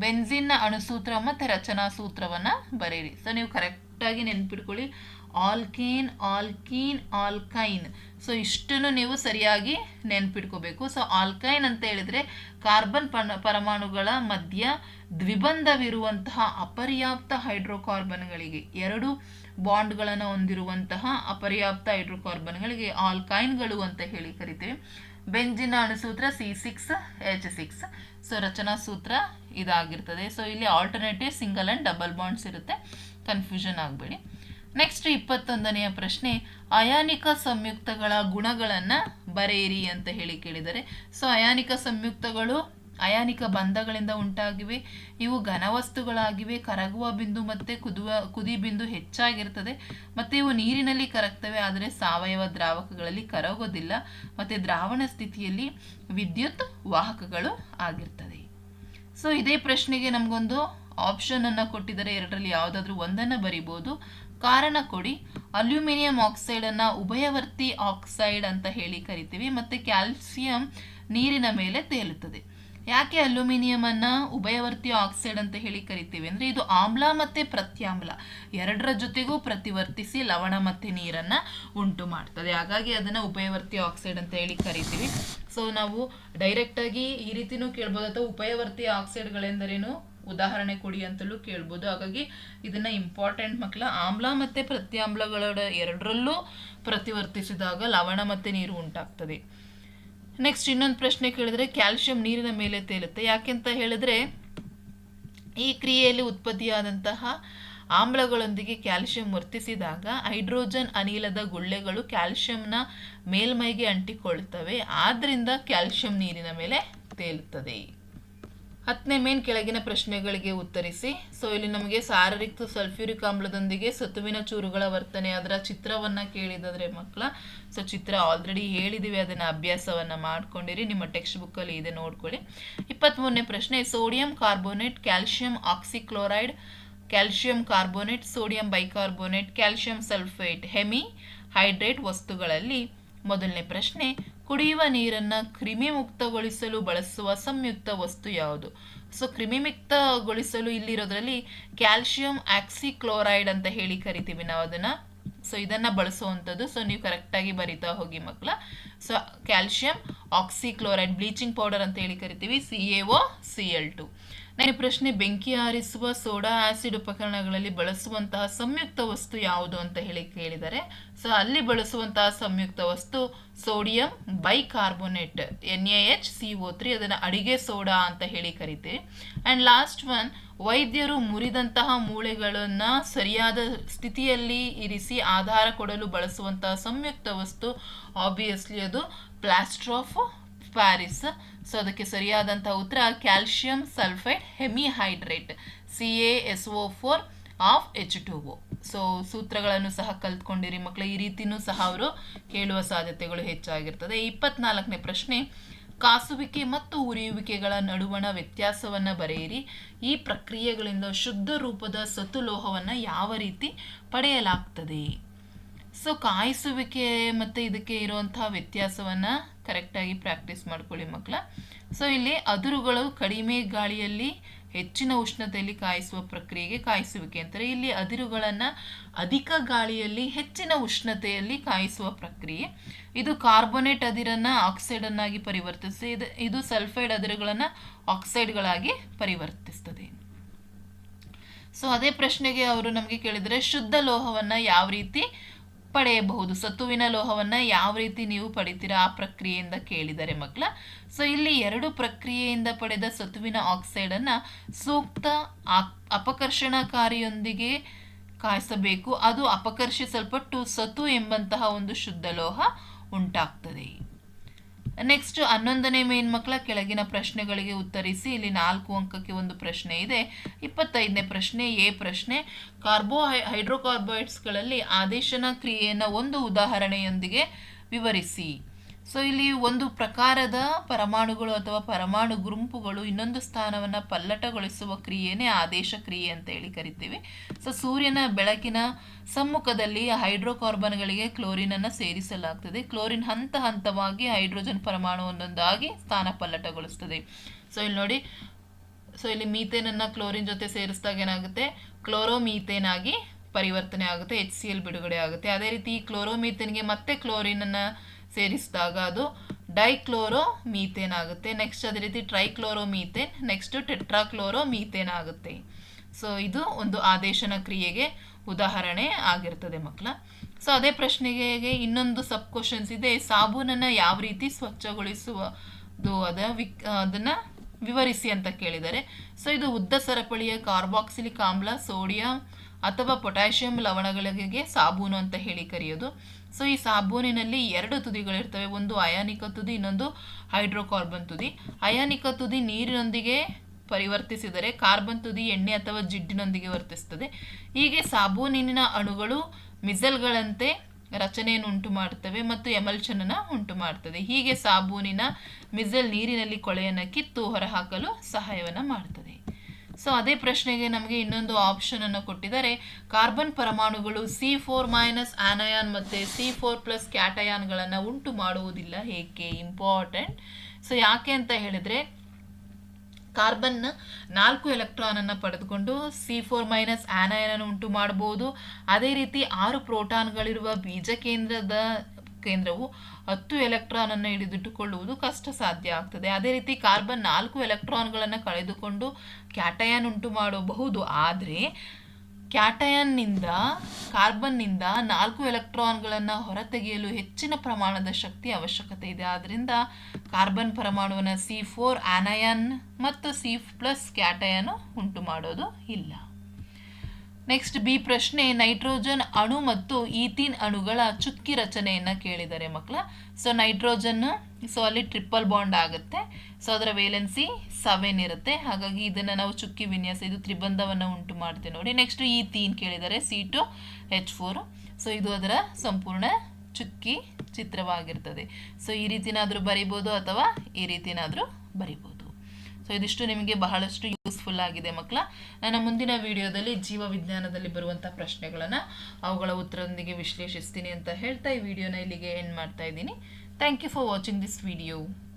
ಬೆನ್ಸಿನ್ನ ಅಣುಸೂತ್ರ ಮತ್ತು ರಚನಾ ಸೂತ್ರವನ್ನು ಬರೀರಿ. ಸೊ ನೀವು ಕರೆಕ್ಟಾಗಿ ನೆನ್ಪಿಟ್ಕೊಳ್ಳಿ. Alkane, alkene, alkyne. ಸೊ ಇಷ್ಟನ್ನು ನೀವು ಸರಿಯಾಗಿ ನೆನ್ಪಿಟ್ಕೋಬೇಕು. ಸೊ ಆಲ್ಕೈನ್ ಅಂತ ಹೇಳಿದ್ರೆ ಕಾರ್ಬನ್ ಪರಮಾಣುಗಳ ಮಧ್ಯ ದ್ವಿಬಂಧವಿರುವಂತಹ ಅಪರ್ಯಾಪ್ತ ಹೈಡ್ರೋಕಾರ್ಬನ್ಗಳಿಗೆ, ಎರಡು ಬಾಂಡ್ಗಳನ್ನು ಹೊಂದಿರುವಂತಹ ಅಪರ್ಯಾಪ್ತ ಹೈಡ್ರೋಕಾರ್ಬನ್ಗಳಿಗೆ ಆಲ್ಕೈನ್ಗಳು ಅಂತ ಹೇಳಿ ಕರಿತೀವಿ. ಬೆಂಜಿನ ಅಣುಸೂತ್ರ C six H six. So ರಚನಾ ಸೂತ್ರ ಇದಾಗಿರ್ತದೆ. ಸೊ ಇಲ್ಲಿ alternative single and double bonds ಇರುತ್ತೆ. ಕನ್ಫ್ಯೂಷನ್ ಆಗಬೇಡಿ. ನೆಕ್ಸ್ಟ್ ಇಪ್ಪತ್ತೊಂದನೆಯ ಪ್ರಶ್ನೆ, ಅಯಾನಿಕ ಸಂಯುಕ್ತಗಳ ಗುಣಗಳನ್ನು ಬರೆಯಿರಿ ಅಂತ ಹೇಳಿ ಕೇಳಿದರೆ ಸೊ ಅಯಾನಿಕ ಸಂಯುಕ್ತಗಳು ಅಯಾನಿಕ ಬಂಧಗಳಿಂದ ಉಂಟಾಗಿವೆ. ಇವು ಘನವಸ್ತುಗಳಾಗಿವೆ. ಕರಗುವ ಬಿಂದು ಮತ್ತೆ ಕುದುವ, ಕುದಿ ಬಿಂದು ಹೆಚ್ಚಾಗಿರ್ತದೆ. ಮತ್ತೆ ಇವು ನೀರಿನಲ್ಲಿ ಕರಗ್ತವೆ, ಆದರೆ ಸಾವಯವ ದ್ರಾವಕಗಳಲ್ಲಿ ಕರಗೋದಿಲ್ಲ. ಮತ್ತೆ ದ್ರಾವಣ ಸ್ಥಿತಿಯಲ್ಲಿ ವಿದ್ಯುತ್ ವಾಹಕಗಳು ಆಗಿರ್ತದೆ. ಸೊ ಇದೇ ಪ್ರಶ್ನೆಗೆ ನಮಗೊಂದು ಆಪ್ಷನನ್ನು ಕೊಟ್ಟಿದ್ದಾರೆ. ಎರಡರಲ್ಲಿ ಯಾವುದಾದ್ರೂ ಒಂದನ್ನು ಬರಿಬೋದು. ಕಾರಣ ಕೊಡಿ. ಅಲ್ಯೂಮಿನಿಯಂ ಆಕ್ಸೈಡ್ ಅನ್ನ ಉಭಯವರ್ತಿ ಆಕ್ಸೈಡ್ ಅಂತ ಹೇಳಿ ಕರಿತೀವಿ, ಮತ್ತೆ ಕ್ಯಾಲ್ಸಿಯಂ ನೀರಿನ ಮೇಲೆ ತೇಲುತ್ತದೆ. ಯಾಕೆ ಅಲ್ಯೂಮಿನಿಯಂ ಅನ್ನ ಉಭಯವರ್ತಿ ಆಕ್ಸೈಡ್ ಅಂತ ಹೇಳಿ ಕರಿತೀವಿ ಅಂದರೆ ಇದು ಆಮ್ಲ ಮತ್ತೆ ಪ್ರತ್ಯಾಮ್ಲ. ಎರಡರ ಜೊತೆಗೂ ಪ್ರತಿವರ್ತಿಸಿ ಲವಣ ಮತ್ತೆ ನೀರನ್ನ ಉಂಟು ಮಾಡ್ತದೆ. ಹಾಗಾಗಿ ಅದನ್ನ ಉಭಯವರ್ತಿ ಆಕ್ಸೈಡ್ ಅಂತ ಹೇಳಿ ಕರಿತೀವಿ. ಸೊ ನಾವು ಡೈರೆಕ್ಟ್ ಆಗಿ ಈ ರೀತಿನೂ ಕೇಳ್ಬೋದು. ಅಥವಾ ಉಭಯವರ್ತಿ ಆಕ್ಸೈಡ್ಗಳೆಂದರೇನು? ಉದಾಹರಣೆ ಕೊಡಿ ಅಂತಲೂ ಕೇಳ್ಬೋದು. ಹಾಗಾಗಿ ಇದನ್ನ ಇಂಪಾರ್ಟೆಂಟ್ ಮಕ್ಕಳ ಆಮ್ಲ ಮತ್ತೆ ಪ್ರತ್ಯಾಮ್ಲಗಳ ಎರಡರಲ್ಲೂ ಪ್ರತಿವರ್ತಿಸಿದಾಗ ಲವಣ ಮತ್ತೆ ನೀರು ಉಂಟಾಗ್ತದೆ. ನೆಕ್ಸ್ಟ್ ಇನ್ನೊಂದು ಪ್ರಶ್ನೆ ಕೇಳಿದ್ರೆ ಕ್ಯಾಲ್ಶಿಯಂ ನೀರಿನ ಮೇಲೆ ತೇಲುತ್ತೆ. ಯಾಕೆಂತ ಹೇಳಿದ್ರೆ ಈ ಕ್ರಿಯೆಯಲ್ಲಿ ಉತ್ಪತ್ತಿಯಾದಂತಹ ಆಮ್ಲಗಳೊಂದಿಗೆ ಕ್ಯಾಲ್ಶಿಯಂ ವರ್ತಿಸಿದಾಗ ಹೈಡ್ರೋಜನ್ ಅನಿಲದ ಗುಳ್ಳೆಗಳು ಕ್ಯಾಲ್ಶಿಯಂನ ಮೇಲ್ಮೈಗೆ ಅಂಟಿಕೊಳ್ಳುತ್ತವೆ ಆದ್ದರಿಂದ ಕ್ಯಾಲ್ಶಿಯಂ ನೀರಿನ ಮೇಲೆ ತೇಲುತ್ತದೆ. ಹತ್ತನೇ ಮೇನ್ ಕೆಳಗಿನ ಪ್ರಶ್ನೆಗಳಿಗೆ ಉತ್ತರಿಸಿ. ಸೊ ಇಲ್ಲಿ ನಮಗೆ ಸಾರರಿಕ್ತ ಸಲ್ಫ್ಯೂರಿಕ್ ಆಮ್ಲದೊಂದಿಗೆ ಸತುವಿನ ಚೂರುಗಳ ವರ್ತನೆ, ಅದರ ಚಿತ್ರವನ್ನು ಕೇಳಿದರೆ ಮಕ್ಕಳ. ಸೊ ಚಿತ್ರ ಆಲ್ರೆಡಿ ಹೇಳಿದ್ದೀವಿ ಅದನ್ನು ಅಭ್ಯಾಸವನ್ನು ಮಾಡ್ಕೊಂಡಿರಿ, ನಿಮ್ಮ ಟೆಕ್ಸ್ಟ್ ಬುಕ್ಕಲ್ಲಿ ಇದೆ, ನೋಡ್ಕೊಳ್ಳಿ. ಇಪ್ಪತ್ಮೂರನೇ ಪ್ರಶ್ನೆ, sodium carbonate calcium oxychloride calcium carbonate, sodium bicarbonate calcium sulphate, hemihydrate ವಸ್ತುಗಳಲ್ಲಿ. ಮೊದಲನೇ ಪ್ರಶ್ನೆ ಕುಡಿಯುವ ನೀರನ್ನ ಕ್ರಿಮಿಮುಕ್ತಗೊಳಿಸಲು ಬಳಸುವ ಸಂಯುಕ್ತ ವಸ್ತು ಯಾವುದು? ಸೊ ಕ್ರಿಮಿಮುಕ್ತಗೊಳಿಸಲು ಇಲ್ಲಿರೋದ್ರಲ್ಲಿ ಕ್ಯಾಲ್ಸಿಯಂ ಆಕ್ಸಿಕ್ಲೋರೈಡ್ ಅಂತ ಹೇಳಿ ಕರಿತೀವಿ ನಾವು ಅದನ್ನ. ಸೊ ಇದನ್ನ ಬಳಸುವಂಥದ್ದು. ಸೊ ನೀವು ಕರೆಕ್ಟಾಗಿ ಬರಿತಾ ಹೋಗಿ ಮಕ್ಕಳ. So calcium oxychloride bleaching powder ಅಂತ ಹೇಳಿ ಕರಿತೀವಿ. C A O C L two ನನ್ನ ಪ್ರಶ್ನೆ, ಬೆಂಕಿ ಆರಿಸುವ ಸೋಡಾ ಆಸಿಡ್ ಉಪಕರಣಗಳಲ್ಲಿ ಬಳಸುವಂತಹ ಸಂಯುಕ್ತ ವಸ್ತು ಯಾವುದು ಅಂತ ಹೇಳಿ ಕೇಳಿದರೆ, ಸೊ ಅಲ್ಲಿ ಬಳಸುವಂತಹ ಸಂಯುಕ್ತ ವಸ್ತು sodium bicarbonate, N A H C O three ಅದನ್ನು ಅಡಿಗೆ ಸೋಡಾ ಅಂತ ಹೇಳಿ ಕರಿತೀವಿ. ಆ್ಯಂಡ್ ಲಾಸ್ಟ್ ಒನ್ ವೈದ್ಯರು ಮುರಿದಂತಹ ಮೂಳೆಗಳನ್ನು ಸರಿಯಾದ ಸ್ಥಿತಿಯಲ್ಲಿ ಇರಿಸಿ ಆಧಾರ ಕೊಡಲು ಬಳಸುವಂತಹ ಸಂಯುಕ್ತ ವಸ್ತು ಆಬ್ವಿಯಸ್ಲಿ ಅದು ಪ್ಲಾಸ್ಟರ್ ಆಫ್ ಪ್ಯಾರಿಸ್ ಸೊ ಅದಕ್ಕೆ ಸರಿಯಾದಂಥ ಉತ್ತರ calcium sulphide hemihydrate C A S O four of H two O so ಸೂತ್ರಗಳನ್ನು ಸಹ ಕಲ್ತ್ಕೊಂಡಿರಿ ಮಕ್ಕಳು ಈ ರೀತಿಯೂ ಸಹ ಅವರು ಕೇಳುವ ಸಾಧ್ಯತೆಗಳು ಹೆಚ್ಚಾಗಿರ್ತದೆ. ಇಪ್ಪತ್ನಾಲ್ಕನೇ ಪ್ರಶ್ನೆ, ಕಾಸುವಿಕೆ ಮತ್ತು ಉರಿಯುವಿಕೆಗಳ ನಡುವಣ ವ್ಯತ್ಯಾಸವನ್ನು ಬರೆಯಿರಿ. ಈ ಪ್ರಕ್ರಿಯೆಗಳಿಂದ ಶುದ್ಧ ರೂಪದ ಸತು ಲೋಹವನ್ನು ಯಾವ ರೀತಿ ಪಡೆಯಲಾಗ್ತದೆ? ಸೊ ಕಾಯಿಸುವಿಕೆ ಮತ್ತು ಇದಕ್ಕೆ ಇರುವಂತಹ ವ್ಯತ್ಯಾಸವನ್ನು ಕರೆಕ್ಟಾಗಿ ಪ್ರಾಕ್ಟೀಸ್ ಮಾಡ್ಕೊಳ್ಳಿ ಮಕ್ಕಳ. ಸೊ ಇಲ್ಲಿ ಅದುರುಗಳು ಕಡಿಮೆ ಗಾಳಿಯಲ್ಲಿ ಹೆಚ್ಚಿನ ಉಷ್ಣತೆಯಲ್ಲಿ ಕಾಯಿಸುವ ಪ್ರಕ್ರಿಯೆಗೆ ಕಾಯಿಸುವಿಕೆ ಅಂತಾರೆ. ಇಲ್ಲಿ ಅದಿರುಗಳನ್ನು ಅಧಿಕ ಗಾಳಿಯಲ್ಲಿ ಹೆಚ್ಚಿನ ಉಷ್ಣತೆಯಲ್ಲಿ ಕಾಯಿಸುವ ಪ್ರಕ್ರಿಯೆ. ಇದು ಕಾರ್ಬೋನೇಟ್ ಅದಿರನ್ನು ಆಕ್ಸೈಡನ್ನಾಗಿ ಪರಿವರ್ತಿಸಿ ಇದು ಇದು ಸಲ್ಫೈಡ್ ಅದಿರುಗಳನ್ನು ಆಕ್ಸೈಡ್ಗಳಾಗಿ ಪರಿವರ್ತಿಸ್ತದೆ. ಸೊ ಅದೇ ಪ್ರಶ್ನೆಗೆ ಅವರು ನಮಗೆ ಕೇಳಿದರೆ, ಶುದ್ಧ ಲೋಹವನ್ನು ಯಾವ ರೀತಿ ಪಡೆಯಬಹುದು. ಸತುವಿನ ಲೋಹವನ್ನ ಯಾವ ರೀತಿ ನೀವು ಪಡಿತೀರಾ ಆ ಪ್ರಕ್ರಿಯೆಯಿಂದ ಕೇಳಿದರೆ ಮಕ್ಕಳ. ಸೊ ಇಲ್ಲಿ ಎರಡು ಪ್ರಕ್ರಿಯೆಯಿಂದ ಪಡೆದ ಸತುವಿನ ಆಕ್ಸೈಡ್ ಅನ್ನ ಸೂಕ್ತ ಅಪಕರ್ಷಣಕಾರಿಯೊಂದಿಗೆ ಕಾಯಿಸಬೇಕು. ಅದು ಅಪಕರ್ಷಿಸಲ್ಪಟ್ಟು ಸತು ಎಂಬಂತಹ ಒಂದು ಶುದ್ಧ ಲೋಹ ಉಂಟಾಗ್ತದೆ. ನೆಕ್ಸ್ಟ್ ಹನ್ನೊಂದನೇ ಮೇನ್ ಮಕ್ಕಳ ಕೆಳಗಿನ ಪ್ರಶ್ನೆಗಳಿಗೆ ಉತ್ತರಿಸಿ, ಇಲ್ಲಿ ನಾಲ್ಕು ಅಂಕಕ್ಕೆ ಒಂದು ಪ್ರಶ್ನೆ ಇದೆ. ಇಪ್ಪತ್ತೈದನೇ ಪ್ರಶ್ನೆ, ಎ ಪ್ರಶ್ನೆ. ಕಾರ್ಬೋ ಹೈಡ್ರೋಕಾರ್ಬೋಹೈಡ್ಸ್ಗಳಲ್ಲಿ ಆದೇಶನ ಕ್ರಿಯೆಯನ್ನು ಒಂದು ಉದಾಹರಣೆಯೊಂದಿಗೆ ವಿವರಿಸಿ. ಸೊ ಇಲ್ಲಿ ಒಂದು ಪ್ರಕಾರದ ಪರಮಾಣುಗಳು ಅಥವಾ ಪರಮಾಣು ಗುಂಪುಗಳು ಇನ್ನೊಂದು ಸ್ಥಾನವನ್ನು ಪಲ್ಲಟಗೊಳಿಸುವ ಕ್ರಿಯೆನೇ ಆದೇಶ ಕ್ರಿಯೆ ಅಂತ ಹೇಳಿ ಕರಿತೀವಿ. ಸೊ ಸೂರ್ಯನ ಬೆಳಕಿನ ಸಮ್ಮುಖದಲ್ಲಿ ಹೈಡ್ರೋಕಾರ್ಬನ್ಗಳಿಗೆ ಕ್ಲೋರಿನನ್ನು ಸೇರಿಸಲಾಗ್ತದೆ. ಕ್ಲೋರಿನ್ ಹಂತ ಹಂತವಾಗಿ ಹೈಡ್ರೋಜನ್ ಪರಮಾಣು ಒಂದೊಂದಾಗಿ ಸ್ಥಾನ ಪಲ್ಲಟಗೊಳಿಸ್ತದೆ. ಸೊ ಇಲ್ಲಿ ನೋಡಿ. ಸೊ ಇಲ್ಲಿ ಮೀಥೇನನ್ನು ಕ್ಲೋರಿನ್ ಜೊತೆ ಸೇರಿಸಿದಾಗ ಏನಾಗುತ್ತೆ? ಕ್ಲೋರೋಮೀಥೇನ್ ಆಗಿ ಪರಿವರ್ತನೆ ಆಗುತ್ತೆ ಎಚ್ ಸಿ ಎಲ್ ಬಿಡುಗಡೆ ಆಗುತ್ತೆ. ಅದೇ ರೀತಿ ಈ ಕ್ಲೋರೋಮೀಥೇನ್ಗೆ ಮತ್ತೆ ಕ್ಲೋರಿನನ್ನು ಸೇರಿಸಿದಾಗ ಅದು ಡೈಕ್ಲೋರೋ ಮೀಥೇನ್ ಆಗುತ್ತೆ ನೆಕ್ಸ್ಟ್ ಅದೇ ರೀತಿ trichloro methane next tetrachloro methane ಆಗುತ್ತೆ ಸೊ ಇದು ಒಂದು ಆದೇಶನ ಕ್ರಿಯೆಗೆ ಉದಾಹರಣೆ ಆಗಿರ್ತದೆ ಮಕ್ಕಳ. ಸೊ ಅದೇ ಪ್ರಶ್ನೆಗೆ ಇನ್ನೊಂದು ಸಬ್ ಕ್ವಶನ್ಸ್ ಇದೆ. ಸಾಬೂನನ್ನು ಯಾವ ರೀತಿ ಸ್ವಚ್ಛಗೊಳಿಸುವುದು ಅದ ವಿಕ್, ಅದನ್ನು ವಿವರಿಸಿ ಅಂತ ಕೇಳಿದ್ದಾರೆ. ಸೊ ಇದು ಉದ್ದ ಸರಪಳಿಯ ಕಾರ್ಬಾಕ್ಸಿಲಿಕ್ ಆಮ್ಲ, ಸೋಡಿಯಂ ಅಥವಾ ಪೊಟ್ಯಾಷಿಯಂ ಲವಣಗಳಿಗೆ ಸಾಬೂನು ಅಂತ ಹೇಳಿ ಕರೆಯೋದು. ಸೊ ಈ ಸಾಬೂನಿನಲ್ಲಿ ಎರಡು ತುದಿಗಳಿರ್ತವೆ. ಒಂದು ಅಯಾನಿಕ ತುದಿ, ಇನ್ನೊಂದು ಹೈಡ್ರೋಕಾರ್ಬನ್ ತುದಿ. ಅಯಾನಿಕ ತುದಿ ನೀರಿನೊಂದಿಗೆ ಪರಿವರ್ತಿಸಿದರೆ ಕಾರ್ಬನ್ ತುದಿ ಎಣ್ಣೆ ಅಥವಾ ಜಿಡ್ಡಿನೊಂದಿಗೆ ವರ್ತಿಸುತ್ತದೆ ಹೀಗೆ ಸಾಬೂನಿನ ಅಣುಗಳು ಮಿಸಲ್ಗಳಂತೆ ರಚನೆಯನ್ನು ಉಂಟು ಮಾಡುತ್ತವೆ ಮತ್ತು ಎಮಲ್ಷನ್ ಅನ್ನ ಉಂಟು ಮಾಡ್ತದೆ ಹೀಗೆ ಸಾಬೂನಿನ ಮಿಸಲ್ ನೀರಿನಲ್ಲಿ ಕೊಳೆಯನ್ನು ಕಿತ್ತು ಹೊರಹಾಕಲು ಸಹಾಯವನ್ನು ಮಾಡುತ್ತದೆ ಸೊ ಅದೇ ಪ್ರಶ್ನೆಗೆ ನಮಗೆ ಇನ್ನೊಂದು ಆಪ್ಷನ್ ಅನ್ನು ಕೊಟ್ಟಿದ್ದಾರೆ. ಕಾರ್ಬನ್ ಪರಮಾಣುಗಳು ಸಿ ಫೋರ್ ಮೈನಸ್ ಆನಯಾನ್ ಮತ್ತು ಸಿ ಫೋರ್ ಪ್ಲಸ್ ಕ್ಯಾಟಯಾನ್ಗಳನ್ನು ಉಂಟು ಮಾಡುವುದಿಲ್ಲ. ಏಕೆ? ಇಂಪಾರ್ಟೆಂಟ್ ಸೊ ಯಾಕೆ ಅಂತ ಹೇಳಿದರೆ ಕಾರ್ಬನ್ ನಾಲ್ಕು ಎಲೆಕ್ಟ್ರಾನ್ ಅನ್ನು ಪಡೆದುಕೊಂಡು ಸಿ ಫೋರ್ ಮೈನಸ್ ಆನಯನ ಉಂಟು ಮಾಡಬಹುದು. ಅದೇ ರೀತಿ ಆರು ಪ್ರೋಟಾನ್ಗಳಿರುವ ಬೀಜ ಕೇಂದ್ರದ, ಕೇಂದ್ರವು ಹತ್ತು ಎಲೆಕ್ಟ್ರಾನ್ ಅನ್ನು ಹಿಡಿದಿಟ್ಟುಕೊಳ್ಳುವುದು ಕಷ್ಟ ಸಾಧ್ಯ ಆಗ್ತದೆ. ಅದೇ ರೀತಿ ಕಾರ್ಬನ್ ನಾಲ್ಕು ಎಲೆಕ್ಟ್ರಾನ್ಗಳನ್ನು ಕಳೆದುಕೊಂಡು ಕ್ಯಾಟಯನ್ ಉಂಟು ಮಾಡಬಹುದು. ಆದರೆ ಕ್ಯಾಟಯನ್ನಿಂದ, ಕಾರ್ಬನ್ನಿಂದ ನಾಲ್ಕು ಎಲೆಕ್ಟ್ರಾನ್ಗಳನ್ನು ಹೊರತೆಗೆಯಲು ಹೆಚ್ಚಿನ ಪ್ರಮಾಣದ ಶಕ್ತಿ ಅವಶ್ಯಕತೆ ಇದೆ. ಆದ್ದರಿಂದ ಕಾರ್ಬನ್ ಪರಮಾಣುವನ್ನು ಸಿ ಫೋರ್, ಆನಯನ್ ಮತ್ತು ಸಿ ಪ್ಲಸ್ ಕ್ಯಾಟಯನ್ ಉಂಟು ಮಾಡೋದು ಇಲ್ಲ. ನೆಕ್ಸ್ಟ್ ಬಿ ಪ್ರಶ್ನೆ ನೈಟ್ರೋಜನ್ ಅಣು ಮತ್ತು ಈಥೀನ್ ಅಣುಗಳ ಚುಕ್ಕಿ ರಚನೆಯನ್ನು ಕೇಳಿದ್ದಾರೆ ಮಕ್ಕಳ ಸೊ ನೈಟ್ರೋಜನ್ ಸೊ ಅಲ್ಲಿ ಟ್ರಿಪಲ್ ಬಾಂಡ್ ಆಗುತ್ತೆ. ಸೊ ಅದರ ವೇಲೆನ್ಸಿ ಸವೆನ್ ಇರುತ್ತೆ. ಹಾಗಾಗಿ ಇದನ್ನು ನಾವು ಚುಕ್ಕಿ ವಿನ್ಯಾಸ, ಇದು ತ್ರಿಬಂಧವನ್ನು ಉಂಟು ಮಾಡ್ತೇವೆ ನೋಡಿ. ನೆಕ್ಸ್ಟ್ ಈಥೀನ್ ಕೇಳಿದ್ದಾರೆ C two H four so ಇದು ಅದರ ಸಂಪೂರ್ಣ ಚುಕ್ಕಿ ಚಿತ್ರವಾಗಿರ್ತದೆ. ಸೊ ಈ ರೀತಿನಾದರೂ ಬರಿಬೋದು ಅಥವಾ ಈ ರೀತಿನಾದರೂ ಬರಿಬೋದು. ಸೊ ಇದಿಷ್ಟು ನಿಮಗೆ ಬಹಳಷ್ಟು ಯೂಸ್ಫುಲ್ ಆಗಿದೆ ಮಕ್ಕಳ. ನನ್ನ ಮುಂದಿನ ವಿಡಿಯೋದಲ್ಲಿ ಜೀವ ವಿಜ್ಞಾನದಲ್ಲಿ ಬರುವಂತಹ ಪ್ರಶ್ನೆಗಳನ್ನು ಅವುಗಳ ಉತ್ತರದೊಂದಿಗೆ ವಿಶ್ಲೇಷಿಸ್ತೀನಿ ಅಂತ ಹೇಳ್ತಾ ಈ ವಿಡಿಯೋನ ಇಲ್ಲಿಗೆ ಎಂಡ್ ಮಾಡ್ತಾ ಇದ್ದೀನಿ. Thank you for watching this video